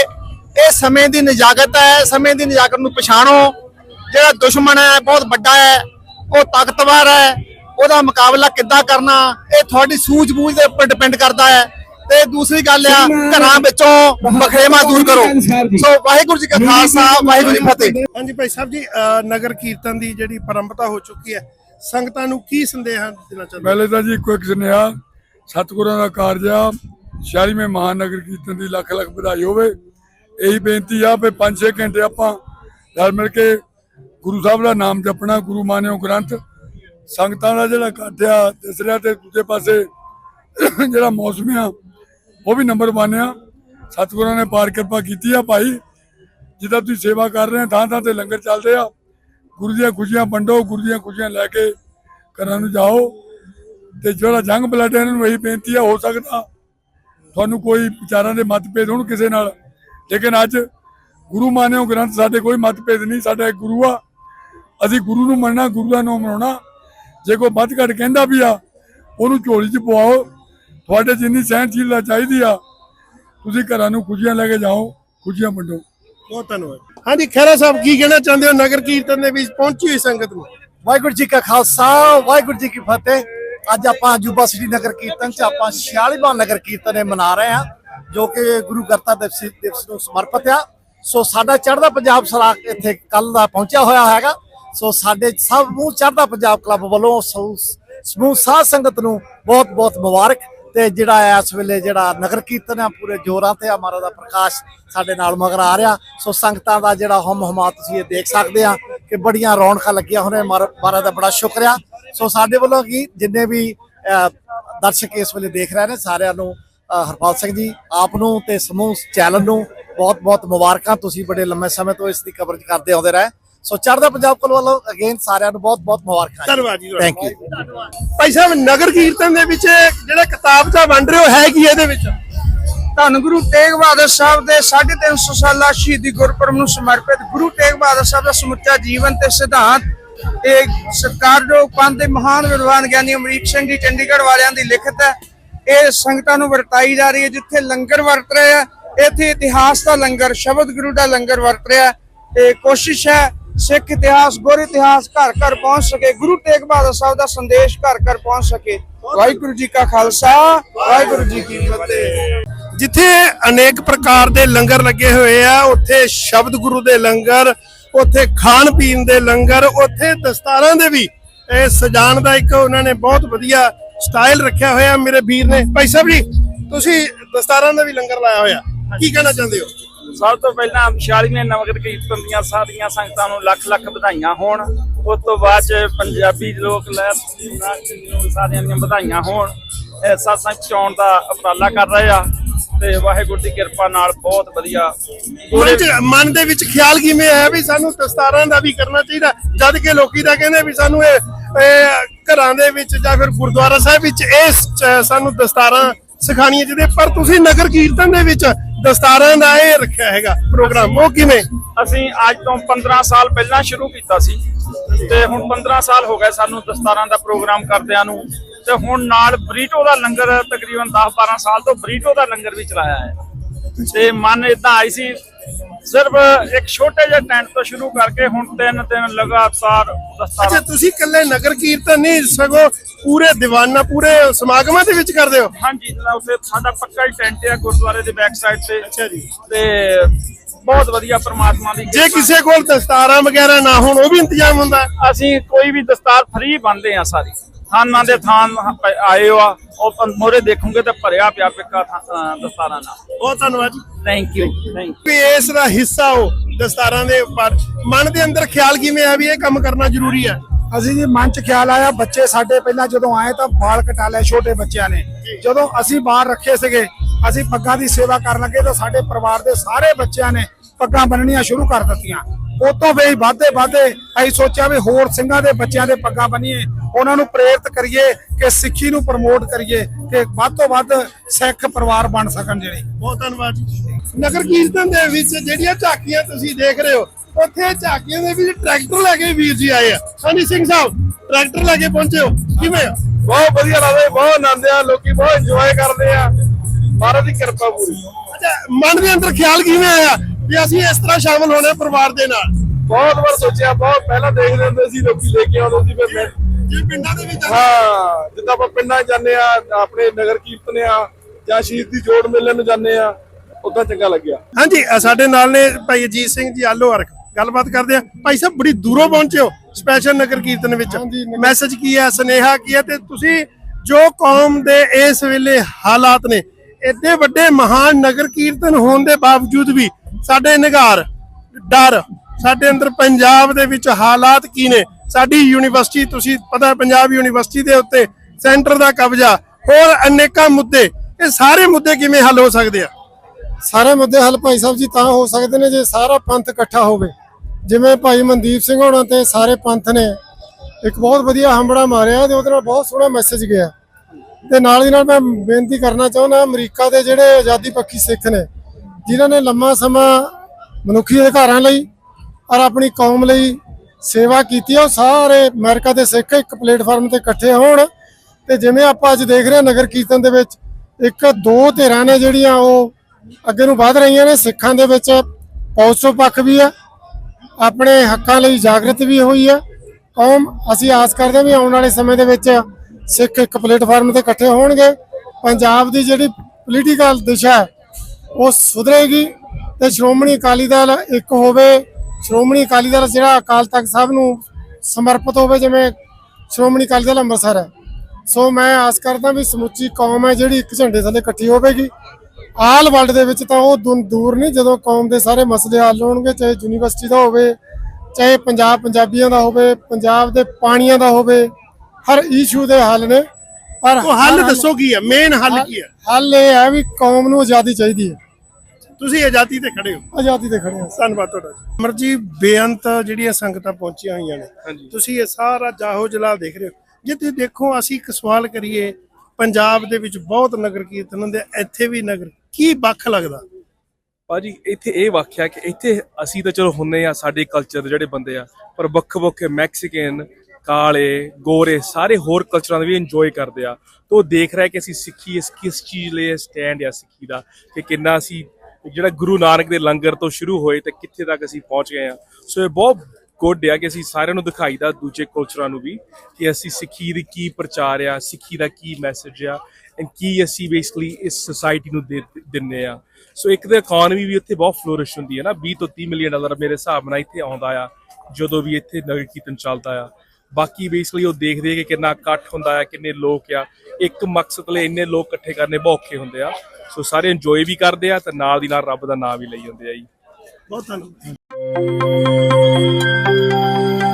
ਇਹ ਸਮੇਂ ਦੀ ਨਜਾਕਤ ਹੈ, ਸਮੇਂ ਦੀ ਨਜਾਕਤ ਨੂੰ ਪਛਾਣੋ। ਜਿਹੜਾ ਦੁਸ਼ਮਣ ਹੈ, ਬਹੁਤ ਵੱਡਾ ਹੈ, ਉਹ ਤਾਕਤਵਰ ਹੈ ਉਹਦਾ ਮੁਕਾਬਲਾ ਕਿੱਦਾਂ ਕਰਨਾ? ਇਹ ਤੁਹਾਡੀ ਸੂਝ-ਬੂਝ ਦੇ ਉੱਪਰ ਡਿਪੈਂਡ ਕਰਦਾ ਹੈ। ਤੇ ਦੂਸਰੀ ਗੱਲ ਆ ਘਰਾਂ ਵਿੱਚੋਂ ਬਖਰੇਵਾ ਦੂਰ ਕਰੋ। ਸੋ ਵਾਹਿਗੁਰੂ ਜੀ ਕਾ ਖਾਲਸਾ ਵਾਹਿਗੁਰੂ ਜੀ ਫਤਿਹ। ਹਾਂਜੀ ਭਾਈ ਸਾਹਿਬ ਜੀ ਨਗਰ ਕੀਰਤਨ ਦੀ ਜਿਹੜੀ ਪਰੰਪਰਾ ਹੋ ਚੁੱਕੀ ਹੈ ਸੰਗਤਾਂ ਨੂੰ ਕੀ ਸੰਦੇਹ ਦੇਣਾ ਚਾਹੁੰਦੇ ਹੋ? ਪਹਿਲੇ ਤਾਂ ਜੀ ਇੱਕ ਸੁਨੇਹਾ ਸਤਿਗੁਰਾਂ ਦਾ ਕਾਰਜ ਆ 46ਵੇਂ ਮਹਾਨਗਰ ਕੀਰਤਨ ਦੀ ਲੱਖ ਲੱਖ ਵਧਾਈ ਹੋਵੇ। ਇਹੀ ਬੇਨਤੀ ਆ ਵੀ 5-6 ਘੰਟੇ ਆਪਾਂ ਰਲ ਮਿਲ ਕੇ ਗੁਰੂ ਸਾਹਿਬ ਦਾ ਨਾਮ ਜਪਣਾ ਗੁਰੂ ਮਾਨਿਓ ਗ੍ਰੰਥ ਸੰਗਤਾਂ ਦਾ ਜਿਹੜਾ ਇਕੱਠ ਆ ਦਿਸ ਰਿਹਾ ਤੇ ਦੂਜੇ ਪਾਸੇ ਜਿਹੜਾ ਮੌਸਮ ਆ, ਉਹ ਵੀ ਨੰਬਰ 1 ਆ। ਸਤਿਗੁਰਾਂ ਨੇ ਪਾਰ ਕਿਰਪਾ ਕੀਤੀ ਆ ਭਾਈ, ਜਿੱਦਾਂ ਤੁਸੀਂ ਸੇਵਾ ਕਰ ਰਹੇ ਥਾਂ ਥਾਂ ਤੇ ਲੰਗਰ ਚੱਲਦੇ ਆ। ਗੁਰੂ ਦੀਆਂ ਖੁਸ਼ੀਆਂ ਵੰਡੋ, ਗੁਰੂ ਦੀਆਂ ਖੁਸ਼ੀਆਂ ਲੈ ਕੇ ਘਰਾਂ ਨੂੰ ਜਾਓ। ਤੇ ਜਿਹੜਾ ਜੰਗ ਬਲੱਡ ਹੈ ਇਹਨਾਂ ਨੂੰ ਇਹੀ ਬੇਨਤੀ ਆ, ਹੋ ਸਕਦਾ ਤੁਹਾਨੂੰ ਕੋਈ ਵਿਚਾਰਾਂ ਦੇ ਮਤਭੇਦ ਹੋਣ ਕਿਸੇ ਨਾਲ। ਲੇਕਿਨ ਅੱਜ ਗੁਰੂ ਮਾਨਿਓ ਗ੍ਰੰਥ ਸਾਡੇ ਕੋਈ ਮਤਭੇਦ ਨਹੀਂ, ਸਾਡਾ ਇੱਕ ਗੁਰੂ ਆ। ਅਸੀਂ ਗੁਰੂ ਨੂੰ ਮੰਨਣਾ, ਗੁਰੂ ਦਾ ਨਾਮ ਮਨਾਉਣਾ ਜੇ ਕੋਈ ਵੱਧ ਘੱਟ ਕਹਿੰਦਾ ਵੀ ਆ ਉਹਨੂੰ ਝੋਲੀ 'ਚ ਪਵਾਓ। ਤੁਹਾਡੇ ਜਿੰਨੀ ਸਹਿਨਸ਼ੀਲਤਾ ਚਾਹੀਦੀ ਆ ਤੁਸੀਂ ਘਰਾਂ ਨੂੰ ਖੁਸ਼ੀਆਂ ਲੈ ਕੇ ਜਾਓ ਖੁਸ਼ੀਆਂ ਵੰਡੋ। ਬਹੁਤ ਧੰਨਵਾਦ। ਹਾਂਜੀ ਖਹਿਰਾ ਸਾਹਿਬ ਕੀ ਕਹਿਣਾ ਚਾਹੁੰਦੇ ਹੋ ਨਗਰ ਕੀਰਤਨ ਦੇ ਵਿੱਚ ਪਹੁੰਚੀ ਹੋਈ ਸੰਗਤ ਨੂੰ? ਵਾਹਿਗੁਰੂ ਜੀ ਕਾ ਖਾਲਸਾ ਵਾਹਿਗੁਰੂ ਜੀ ਕੀ ਫਤਿਹ। ਅੱਜ ਆਪਾਂ ਜੁਬਾ ਸਿਟੀ ਨਗਰ ਕੀਰਤਨ ਚ ਆਪਾਂ 46ਵਾਂ ਨਗਰ ਕੀਰਤਨ ਮਨਾ ਰਹੇ ਹਾਂ ਜੋ ਕਿ ਗੁਰੂ ਕਰਤਾ ਦਿਵਸ ਦਿਵਸ ਨੂੰ ਸਮਰਪਿਤ ਆ। ਸੋ ਸਾਡਾ ਚੜ੍ਹਦਾ ਪੰਜਾਬ ਸਰਾਖ ਇੱਥੇ ਕੱਲ ਦਾ ਪਹੁੰਚਿਆ ਹੋਇਆ ਹੈਗਾ। ਸੋ ਸਾਡੇ ਸਭ ਨੂੰ ਚੜ੍ਹਦਾ ਪੰਜਾਬ ਕਲੱਬ ਵੱਲੋਂ ਸੌ- ਸਮੂਹ ਸਾਧ ਸੰਗਤ ਨੂੰ ਬਹੁਤ ਬਹੁਤ ਮੁਬਾਰਕ ਤੇ ਜਿਹੜਾ ਹੈ ਇਸ ਵੇਲੇ ਜਿਹੜਾ ਨਗਰ ਕੀਰਤਨ ਆ, ਪੂਰੇ ਜੋਰਾਂ ਤੇ ਆ, ਮਹਾਰਾਜ ਦਾ ਪ੍ਰਕਾਸ਼ ਸਾਡੇ ਨਾਲ ਮਗਰ ਆ ਰਿਹਾ। ਸੋ ਸੰਗਤਾਂ ਦਾ ਜਿਹੜਾ ਹਮ ਹਮਾ ਤੁਸੀਂ ਇਹ ਦੇਖ ਸਕਦੇ ਆ ਕਿ ਬੜੀਆਂ ਰੌਣਕਾਂ ਲੱਗੀਆਂ ਹੋਣੇ ਮਹਾਰਾਜ ਦਾ ਬੜਾ ਸ਼ੁਕਰੀਆ। ਸੋ ਸਾਡੇ ਵੱਲੋਂ ਕੀ ਜਿੰਨੇ ਵੀ ਦਰਸ਼ਕ ਇਸ ਵੇਲੇ ਦੇਖ ਰਹੇ ਨੇ, ਸਾਰਿਆਂ ਨੂੰ ਹਰਪਾਲ ਸਿੰਘ ਜੀ, ਆਪ ਨੂੰ ਤੇ ਸਮੂਹ ਚੈਨਲ ਨੂੰ ਬਹੁਤ ਬਹੁਤ ਮੁਬਾਰਕਾਂ। ਤੁਸੀਂ ਬੜੇ ਲੰਮੇ ਸਮੇਂ ਤੋਂ ਇਸ ਦੀ ਕਵਰੇਜ ਕਰਦੇ ਆਉਂਦੇ ਰਹੇ। ਸੋ ਚੜ੍ਹਦਾ ਪੰਜਾਬ ਕੋਲ ਵੱਲੋਂ ਅਗੇਨ ਸਾਰਿਆਂ ਨੂੰ ਬਹੁਤ ਬਹੁਤ ਮੁਬਾਰਕਾਂ ਧੰਨਵਾਦ ਜੀ। ਥੈਂਕ ਯੂ ਭਾਈ ਸਾਹਿਬ ਨਗਰ ਕੀਰਤਨ ਦੇ ਵਿੱਚ ਜਿਹੜਾ ਕਿਤਾਬ ਦਾ ਵੰਡ ਰਹੇ ਹੋ ਹੈ ਕੀ ਇਹਦੇ ਵਿੱਚ? ਧੰਨ ਗੁਰੂ ਤੇਗ ਬਹਾਦਰ ਸਾਹਿਬ ਦੇ 350 ਸਾਲਾ ਸ਼ਹੀਦੀ ਗੁਰਪੁਰਬ ਨੂੰ ਸਮਰਪਿਤ ਗੁਰੂ ਤੇਗ ਬਹਾਦਰ ਸਾਹਿਬ ਦਾ ਸਮੁੱਚਾ ਜੀਵਨ ਤੇ ਸਿਧਾਂਤ ਇਹ ਸਤਿਕਾਰਯੋਗ ਪੰਥ ਦੇ ਮਹਾਨ ਵਿਦਵਾਨ ਗਿਆਨੀ ਅਮਰੀਕ ਸਿੰਘ ਜੀ ਚੰਡੀਗੜ੍ਹ ਵਾਲਿਆਂ ਦੀ ਲਿਖਤ ਹੈ। ਇਹ ਸੰਗਤਾਂ ਨੂੰ ਵਰਤਾਈ ਜਾ ਰਹੀ ਹੈ ਜਿੱਥੇ ਲੰਗਰ ਵਰਤ ਰਹੇ ਆ ਇੱਥੇ ਇਤਿਹਾਸ ਦਾ ਲੰਗਰ ਸ਼ਬਦ ਗੁਰੂ ਦਾ ਲੰਗਰ ਵਰਤ ਰਿਹਾ ਤੇ ਕੋਸ਼ਿਸ਼ ਹੈ ਸਿੱਖ ਇਤਿਹਾਸ, ਗੁਰ ਇਤਿਹਾਸ ਘਰ ਘਰ ਪਹੁੰਚ ਸਕੇ, ਗੁਰੂ ਤੇਗ ਬਹਾਦਰ ਸਾਹਿਬ ਦਾ ਸੰਦੇਸ਼ ਘਰ ਘਰ ਪਹੁੰਚ ਸਕੇ। ਵਾਹਿਗੁਰੂ ਜੀ ਕਾ ਖਾਲਸਾ, ਵਾਹਿਗੁਰੂ ਜੀ ਕੀ ਫਤਿਹ। ਜਿੱਥੇ ਅਨੇਕ ਪ੍ਰਕਾਰ ਦੇ ਲੰਗਰ ਲੱਗੇ ਹੋਏ ਆ, ਉੱਥੇ ਸ਼ਬਦ ਗੁਰੂ ਦੇ ਲੰਗਰ, ਉੱਥੇ ਖਾਣ ਪੀਣ ਦੇ ਲੰਗਰ, ਉੱਥੇ ਦਸਤਾਰਾਂ ਦੇ ਵੀ ਇਹ ਸਜਾਣ ਦਾ ਇੱਕ ਉਹਨਾਂ ਨੇ ਬਹੁਤ ਵਧੀਆ ਸਟਾਈਲ ਰੱਖਿਆ ਹੋਇਆ ਮੇਰੇ ਵੀਰ ਨੇ। ਭਾਈ ਸਾਹਿਬ ਜੀ, ਤੁਸੀਂ ਦਸਤਾਰਾਂ ਦਾ ਵੀ ਲੰਗਰ ਲਾਇਆ ਹੋਇਆ। ਕੀ ਕਹਿਣਾ ਚਾਹੁੰਦੇ ਹੋ? ਸਭ ਤੋਂ ਪਹਿਲਾਂ 46ਵੇਂ ਨਗਰ ਕੀਰਤਨ ਦੀਆਂ ਸਾਰੀਆਂ ਸੰਗਤਾਂ ਨੂੰ ਲੱਖ ਲੱਖ ਵਧਾਈਆਂ ਹੋਣ। ਉਸ ਤੋਂ ਬਾਅਦ ਪੰਜਾਬੀ ਲੋਕ ਲੈ ਨੂੰ ਸਾਰਿਆਂ ਦੀਆਂ ਵਧਾਈਆਂ ਹੋਣ। ਇਹ satsang ਦਾ ਉਪਰਾਲਾ ਕਰ ਰਹੇ ਆ ਤੇ ਵਾਹਿਗੁਰੂ ਦੀ ਕਿਰਪਾ ਨਾਲ ਬਹੁਤ ਵਧੀਆ ਮਨ ਮਨ ਦੇ ਵਿੱਚ ਖਿਆਲ ਕਿਵੇਂ ਆਇਆ ਵੀ ਸਾਨੂੰ ਦਸਤਾਰਾਂ ਦਾ ਵੀ ਕਰਨਾ ਚਾਹੀਦਾ? ਜਦ ਕਿ ਲੋਕੀ ਤਾਂ ਕਹਿੰਦੇ ਵੀ ਸਾਨੂੰ ਇਹ ਘਰਾਂ ਦੇ ਵਿੱਚ ਜਾਂ ਫਿਰ ਗੁਰਦੁਆਰਾ ਸਾਹਿਬ ਵਿੱਚ ਇਹ ਸਾਨੂੰ ਦਸਤਾਰਾਂ ਸਿਖਾਣੀਆਂ ਚਾਹੀਦੇ ਪਰ ਤੁਸੀਂ ਨਗਰ ਕੀਰਤਨ ਦੇ ਵਿੱਚ ਦਸਤਾਰਾਂ ਦਾ ਇਹ ਰੱਖਿਆ ਹੈਗਾ ਪ੍ਰੋਗਰਾਮ, ਉਹ ਕਿਵੇਂ? ਅਸੀਂ ਅੱਜ ਤੋਂ 15 ਸਾਲ ਪਹਿਲਾਂ ਸ਼ੁਰੂ ਕੀਤਾ ਸੀ ਤੇ ਹੁਣ 15 ਸਾਲ ਹੋ ਗਏ ਸਾਨੂੰ ਦਸਤਾਰਾਂ ਦਾ ਪ੍ਰੋਗਰਾਮ ਕਰਦਿਆਂ ਨੂੰ ਤੇ ਹੁਣ ਨਾਲ ਬਰੀਟੋ ਦਾ ਲੰਗਰ ਤਕਰੀਬਨ 10-12 ਸਾਲ ਤੋਂ ਬਰੀਟੋ ਦਾ ਲੰਗਰ ਵੀ ਚਲਾਇਆ ਹੈ। ਤੇ ਮਨ ਇਦਾਂ ਆਈ ਸੀ ਸਿਰਫ ਇੱਕ ਛੋਟੇ ਜਿਹੇ ਟੈਂਟ ਤੋਂ ਸ਼ੁਰੂ ਕਰਕੇ ਹੁਣ ਤਿੰਨ ਦਿਨ ਲਗਾਤਾਰ ਅੱਛਾ ਤੁਸੀਂ ਇਕੱਲੇ ਨਗਰ ਕੀਰਤਨ ਨਹੀਂ ਸਗੋਂ ਪੂਰੇ ਦੀਵਾਨਾ ਪੂਰੇ ਸਮਾਗਮਾਂ ਦੇ ਵਿੱਚ ਕਰਦੇ ਹੋ? ਹਾਂਜੀ ਜਿਹੜਾ ਉੱਥੇ ਸਾਡਾ ਪੱਕਾ ਹੀ ਟੈਂਟ ਹੈ ਗੁਰਦੁਆਰੇ ਦੇ ਬੈਕ ਸਾਈਡ ਤੇ। ਅੱਛਾ ਜੀ। ਤੇ ਬਹੁਤ ਵਧੀਆ ਪ੍ਰਮਾਤਮਾ ਦੀ ਜੇ। ਕਿਸੇ ਕੋਲ ਦਸਤਾਰਾਂ ਵਗੈਰਾ ਨਾ ਹੋਣ ਉਹ ਵੀ ਇੰਤਜ਼ਾਮ ਹੁੰਦਾ? ਅਸੀਂ ਕੋਈ ਵੀ ਦਸਤਾਰ ਫ੍ਰੀ ਬੰਦੇ ਆ ਸਾਰੀ। ਥਾਨਾਂ ਦੇ ਥਾਨ ਆਏ ਹੋ ਆ ਉਹ ਮੋਰੇ ਦੇਖੋਗੇ ਤੇ ਭਰਿਆ ਪਿਆ ਪਿੱਕਾ ਦਸਤਾਰਾਂ ਨਾਲ। ਬਹੁਤ ਧੰਨਵਾਦ ਜੀ। ਥੈਂਕ ਯੂ ਥੈਂਕ ਵੀ ਇਸ ਦਾ ਹਿੱਸਾ ਹੋ ਦਸਤਾਰਾਂ ਦੇ ਉੱਪਰ ਮਨ ਦੇ ਅੰਦਰ ਖਿਆਲ ਕਿਵੇਂ ਆ ਵੀ ਇਹ ਕੰਮ ਕਰਨਾ ਜ਼ਰੂਰੀ ਹੈ ਅਸੀਂ ਜੀ ਮਨ ਚ ਖਿਆਲ ਆਇਆ ਬੱਚੇ ਸਾਡੇ ਪਹਿਲਾਂ ਜਦੋਂ ਆਏ ਤਾਂ ਵਾਲ ਕਟਾ ਲਏ ਛੋਟੇ ਬੱਚਿਆਂ ਨੇ। ਜਦੋਂ ਅਸੀਂ ਬਾਹਰ ਰੱਖੇ ਸੀਗੇ ਅਸੀਂ ਪੱਗਾਂ ਦੀ ਸੇਵਾ ਕਰਨ ਲੱਗੇ ਤਾਂ ਸਾਡੇ ਪਰਿਵਾਰ ਦੇ ਸਾਰੇ ਬੱਚਿਆਂ ਨੇ ਪੱਗਾਂ ਬੰਨਣੀਆਂ ਸ਼ੁਰੂ ਕਰ ਦਿੱਤੀਆਂ। ਉਤੋਂ ਵੀ ਵਾਧੇ ਵਾਧੇ ਅਸੀਂ ਸੋਚਿਆ ਵੀ ਹੋਰ ਸਿੰਘਾਂ ਦੇ ਬੱਚਿਆਂ ਦੇ ਪੱਗਾਂ ਬੰਨੀਏ ਉਹਨਾਂ ਨੂੰ ਪ੍ਰੇਰਿਤ ਕਰੀਏ ਕਿ ਸਿੱਖੀ ਨੂੰ ਪ੍ਰਮੋਟ ਕਰੀਏ ਕਿ ਵੱਧ ਤੋਂ ਵੱਧ ਸਿੱਖ ਪਰਿਵਾਰ ਬਣ ਸਕਣ ਜਿਹੜੇ। ਬਹੁਤ ਧੰਨਵਾਦ ਜੀ। ਨਗਰ ਕੀਰਤਨ ਦੇ ਵਿੱਚ ਜਿਹੜੀਆਂ ਝਾਕੀਆਂ ਤੁਸੀਂ ਦੇਖ ਰਹੇ ਹੋ ਉੱਥੇ ਝਾਕੀਆਂ ਦੇ ਵਿੱਚ ਟਰੈਕਟਰ ਲੈ ਕੇ ਵੀਰ ਜੀ ਆਏ ਆ। ਹਾਂਜੀ ਸਿੰਘ ਸਾਹਿਬ ਟਰੈਕਟਰ ਲੈ ਕੇ ਪਹੁੰਚੇ ਹੋ। ਕਿਵੇਂ ਆ? ਬਹੁਤ ਵਧੀਆ ਲੱਗਦਾ ਬਹੁਤ ਆਨੰਦ ਆ ਲੋਕੀ ਬਹੁਤ ਇੰਜੋਏ ਕਰਦੇ ਆ। ਮਹਾਰਾਜ ਦੀ ਕਿਰਪਾ ਪੂਰੀ। ਅੱਛਾ ਮਨ ਦੇ ਅੰਦਰ ਖਿਆਲ ਕਿਵੇਂ ਆਇਆ? ਵੀ ਅਸੀਂ ਇਸ ਤਰ੍ਹਾਂ ਸ਼ਾਮਲ ਹੋਣਾ ਪਰਿਵਾਰ ਦੇ ਨਾਲ। ਬਹੁਤ ਵਾਰ ਸੋਚਿਆ ਬਹੁਤ ਪਹਿਲਾਂ ਦੇਖਦੇ ਹੁੰਦੇ ਸੀ ਲੋਕੀ ਲੈ ਕੇ ਆਉਂਦੇ ਸੀ ਫਿਰ ਮੈਂ ਜੇ ਪਿੰਡਾਂ ਦੇ ਵਿੱਚ ਹਾਂ ਜਿੱਦਾਂ ਆਪਾਂ ਪਿੰਡਾਂ ਜਾਂਦੇ ਆ ਆਪਣੇ ਨਗਰ ਕੀਰਤਨ ਆ ਜਾਂ ਸ਼ਹੀਦ ਦੀ ਜੋੜ ਮੇਲੇ ਨੂੰ ਜਾਂਦੇ ਆ ਉਦਾਂ ਚੰਗਾ ਲੱਗਿਆ। ਹਾਂਜੀ ਸਾਡੇ ਨਾਲ ਨੇ ਭਾਈ ਅਜੀਤ ਸਿੰਘ ਜੀ ਆਲੋ ਅਰਕ ਗੱਲਬਾਤ ਕਰਦੇ ਆ ਭਾਈ ਸਾਹਿਬ ਬੜੀ ਦੂਰੋਂ ਪਹੁੰਚੇ ਹੋ ਸਪੈਸ਼ਲ ਨਗਰ ਕੀਰਤਨ ਵਿੱਚ। ਮੈਸੇਜ ਕੀ ਹੈ ਸੁਨੇਹਾ ਕੀ ਹੈ? ਤੇ ਤੁਸੀਂ ਜੋ ਕੌਮ ਦੇ ਇਸ ਵੇਲੇ ਹਾਲਾਤ ਨੇ ਐਡੇ ਵੱਡੇ ਮਹਾਨ ਨਗਰ ਕੀਰਤਨ ਹੋਣ ਦੇ ਬਾਵਜੂਦ ਵੀ ਸਾਡੇ ਨਿਗਾਰ, ਡਰ, ਸਾਡੇ ਅੰਦਰ ਪੰਜਾਬ ਦੇ ਵਿੱਚ ਹਾਲਾਤ ਕੀ ਨੇ? ਸਾਡੀ ਯੂਨੀਵਰਸਿਟੀ, ਤੁਸੀਂ ਪਤਾ ਪੰਜਾਬ ਯੂਨੀਵਰਸਿਟੀ ਦੇ ਉੱਤੇ ਸੈਂਟਰ ਦਾ ਕਬਜ਼ਾ, ਹੋਰ ਅਨੇਕਾਂ ਮੁੱਦੇ, ਇਹ ਸਾਰੇ ਮੁੱਦੇ ਕਿਵੇਂ ਹੱਲ ਹੋ ਸਕਦੇ ਆ? ਸਾਰੇ ਮੁੱਦੇ ਹੱਲ ਭਾਈ ਸਾਹਿਬ ਜੀ ਤਾਂ ਹੋ ਸਕਦੇ ਨੇ ਜੇ ਸਾਰਾ ਪੰਥ ਇਕੱਠਾ ਹੋਵੇ। ਜਿਵੇਂ ਭਾਈ ਮਨਦੀਪ ਸਿੰਘ ਹੋਣਾ ਤੇ ਸਾਰੇ ਪੰਥ ਨੇ ਇੱਕ ਬਹੁਤ ਵਧੀਆ ਹੰਬੜਾ ਮਾਰਿਆ ਤੇ ਉਹਦੇ ਨਾਲ ਬਹੁਤ ਸੋਹਣਾ ਮੈਸੇਜ ਗਿਆ। ਤੇ ਨਾਲ ਦੀ ਨਾਲ ਮੈਂ ਬੇਨਤੀ ਕਰਨਾ ਚਾਹੁੰਦਾ, ਅਮਰੀਕਾ ਦੇ ਜਿਹੜੇ ਆਜ਼ਾਦੀ ਪੱਖੀ ਸਿੱਖ ਨੇ ਜਿਨ੍ਹਾਂ ਨੇ ਲੰਮਾ ਸਮਾਂ ਮਨੁੱਖੀ ਅਧਿਕਾਰਾਂ ਲਈ ਔਰ ਆਪਣੀ ਕੌਮ ਲਈ ਸੇਵਾ ਕੀਤੀ ਉਹ ਸਾਰੇ ਅਮਰੀਕਾ ਦੇ ਸਿੱਖ ਇੱਕ ਪਲੇਟਫਾਰਮ ਤੇ ਇਕੱਠੇ ਹੋਣ ਤੇ ਜਿਵੇਂ ਆਪਾਂ ਅੱਜ ਦੇਖ ਰਹੇ ਹਾਂ ਨਗਰ ਕੀਰਤਨ ਦੇ ਵਿੱਚ ਇੱਕ ਦੋ ਧਿਰਾਂ ਨੇ ਜਿਹੜੀਆਂ ਉਹ ਅੱਗੇ ਨੂੰ ਵਧ ਰਹੀਆਂ ਨੇ, ਸਿੱਖਾਂ ਦੇ ਵਿੱਚ ਪੌਜ਼ਿਟਿਵ ਪੱਖ ਵੀ ਆ, ਆਪਣੇ ਹੱਕਾਂ ਲਈ ਜਾਗਰਤ ਵੀ ਹੋਈ ਆ। ਕੌਮ, ਅਸੀਂ ਆਸ ਕਰਦੇ ਹਾਂ ਵੀ ਆਉਣ ਵਾਲੇ ਸਮੇਂ ਦੇ ਵਿੱਚ ਸਿੱਖ ਇੱਕ ਪਲੇਟਫਾਰਮ ਤੇ ਇਕੱਠੇ ਹੋਣਗੇ। ਪੰਜਾਬ ਦੀ ਜਿਹੜੀ ਪੋਲੀਟੀਕਲ ਦਿਸ਼ਾ ਹੈ ਉਹ ਸੁਧਰੇਗੀ ਤੇ ਸ਼੍ਰੋਮਣੀ ਅਕਾਲੀ ਦਲ ਇੱਕ ਹੋਵੇ। ਸ਼੍ਰੋਮਣੀ ਅਕਾਲੀ ਦਲ ਜਿਹੜਾ ਅਕਾਲ ਤਖਤ ਸਾਹਿਬ ਨੂੰ ਸਮਰਪਿਤ ਹੋਵੇ ਜਿਵੇਂ ਸ਼੍ਰੋਮਣੀ ਅਕਾਲੀ ਦਲ ਅੰਮ੍ਰਿਤਸਰ ਹੈ। ਸੋ ਮੈਂ ਆਸ ਕਰਦਾ ਵੀ ਸਮੁੱਚੀ ਕੌਮ ਹੈ ਜਿਹੜੀ ਇੱਕ ਝੰਡੇ ਥੱਲੇ ਇਕੱਠੀ ਹੋਵੇਗੀ। ਆਲ ਵਰਲਡ ਦੇ ਵਿੱਚ ਤਾਂ ਉਹ ਦੂਰ ਨਹੀਂ ਜਦੋਂ ਕੌਮ ਦੇ ਸਾਰੇ ਮਸਲੇ ਹੱਲ ਹੋਣਗੇ ਚਾਹੇ ਯੂਨੀਵਰਸਿਟੀ ਦਾ ਹੋਵੇ ਚਾਹੇ ਪੰਜਾਬ ਪੰਜਾਬੀਆਂ ਦਾ ਹੋਵੇ ਪੰਜਾਬ ਦੇ ਪਾਣੀਆਂ ਦਾ ਹੋਵੇ ਹਰ ਇਸ਼ੂ ਦੇ ਹੱਲ ਨੇ। ਪਰ ਉਹ ਹੱਲ ਦੱਸੋ ਕੀ ਹੈ? ਮੇਨ ਹੱਲ ਕੀ ਹੈ? ਹੱਲ ਇਹ ਹੈ ਵੀ ਕੌਮ ਨੂੰ ਆਜ਼ਾਦੀ ਚਾਹੀਦੀ ਹੈ। ਤੁਸੀਂ ਆਜ਼ਾਦੀ ਤੇ ਖੜੇ ਹੋ। ਆਜ਼ਾਦੀ ਤੇ ਖੜੇ ਹਾਂ। ਧੰਨਵਾਦ ਤੁਹਾਡਾ ਅਮਰਜੀ ਬੇਅੰਤ ਜਿਹੜੀਆਂ ਸੰਗਤਾਂ ਪਹੁੰਚੀਆਂ ਹੋਈਆਂ ਨੇ ਤੁਸੀਂ ਇਹ ਸਾਰਾ ਜਾਹੋ ਜਲਾਲ ਦੇਖ ਰਹੇ ਹੋ। ਜੇ ਤੁਸੀਂ ਦੇਖੋ ਅਸੀਂ ਇੱਕ ਸਵਾਲ ਕਰੀਏ ਪੰਜਾਬ ਦੇ ਵਿੱਚ ਬਹੁਤ ਨਗਰ ਕੀਰਤਨ ਹੁੰਦੇ ਆ, ਇੱਥੇ ਵੀ ਨਗਰ ਕੀ ਵੱਖ ਲੱਗਦਾ? ਭਾਜੀ ਇੱਥੇ ਇਹ ਵਾਕਿਆ ਕਿ ਇੱਥੇ ਅਸੀਂ ਤਾਂ ਚਲੋ ਹੁੰਨੇ ਆ ਸਾਡੇ ਕਲਚਰ ਦੇ ਜਿਹੜੇ ਬੰਦੇ ਆ ਪਰ ਵੱਖ-ਵੱਖ ਮੈਕਸੀਕਨ ਕਾਲੇ ਗੋਰੇ ਸਾਰੇ ਹੋਰ ਕਲਚਰਾਂ ਦਾ ਵੀ ਇੰਜੋਏ ਕਰਦੇ ਆ। ਤਾਂ ਉਹ ਦੇਖ ਰਿਹਾ ਕਿ ਅਸੀਂ ਸਿੱਖੀ ਇਸ ਕਿਸ ਚੀਜ਼ ਲਈ ਸਟੈਂਡ ਆ ਸਿੱਖੀ ਦਾ ਕਿ ਕਿੰਨਾ ਅਸੀਂ ਜਿਹੜਾ ਗੁਰੂ ਨਾਨਕ ਦੇ ਲੰਗਰ ਤੋਂ ਸ਼ੁਰੂ ਹੋਏ ਤੇ ਕਿੱਥੇ ਤੱਕ ਅਸੀਂ ਪਹੁੰਚ ਗਏ ਆ ਸੋ ਇਹ ਬਹੁਤ ਗੁੱਡ ਆ ਕਿ ਅਸੀਂ ਸਾਰਿਆਂ ਨੂੰ ਦਿਖਾਈਦਾ ਦੂਜੇ ਕਲਚਰਾਂ ਨੂੰ ਵੀ, ਕਿ ਅਸੀਂ ਸਿੱਖੀ ਦੀ ਕੀ ਪ੍ਰਚਾਰ ਆ, ਸਿੱਖੀ ਦਾ ਕੀ ਮੈਸੇਜ ਆ ਐਂਡ ਕੀ ਅਸੀਂ ਬੇਸਿਕਲੀ ਇਸ ਸੋਸਾਇਟੀ ਨੂੰ ਦੇ ਦਿੰਨੇ ਆ। ਸੋ ਇੱਕ ਤਾਂ ਇਕਨੋਮੀ ਵੀ ਉੱਥੇ ਬਹੁਤ ਫਲੋਰਿਸ਼ ਹੁੰਦੀ ਹੈ ਨਾ 20 ਤੋਂ 30 ਮਿਲੀਅਨ ਡਾਲਰ ਮੇਰੇ ਹਿਸਾਬ ਨਾਲ ਇੱਥੇ ਆਉਂਦਾ ਆ, ਜਦੋਂ ਵੀ ਇੱਥੇ ਨਗਰ ਕੀਰਤਨ ਚੱਲਦਾ ਆ। ਬਾਕੀ ਬੇਸਿਕਲੀ ਉਹ ਦੇਖਦੇ ਆ ਕਿ ਕਿੰਨਾ ਇਕੱਠ ਹੁੰਦਾ ਆ ਕਿੰਨੇ ਲੋਕ ਆ। ਇੱਕ ਮਕਸਦ ਲਈ ਇੰਨੇ ਲੋਕ ਇਕੱਠੇ ਕਰਨੇ ਬਹੁਤ ਔਖੇ ਹੁੰਦੇ ਆ। ਸੋ ਸਾਰੇ ਇੰਜੋਏ ਵੀ ਕਰਦੇ ਆ ਤੇ ਨਾਲ ਦੀ ਨਾਲ ਰੱਬ ਦਾ ਨਾਮ ਵੀ ਲਈ ਜਾਂਦੇ ਆ ਜੀ। ਬਹੁਤ ਧੰਨਵਾਦ।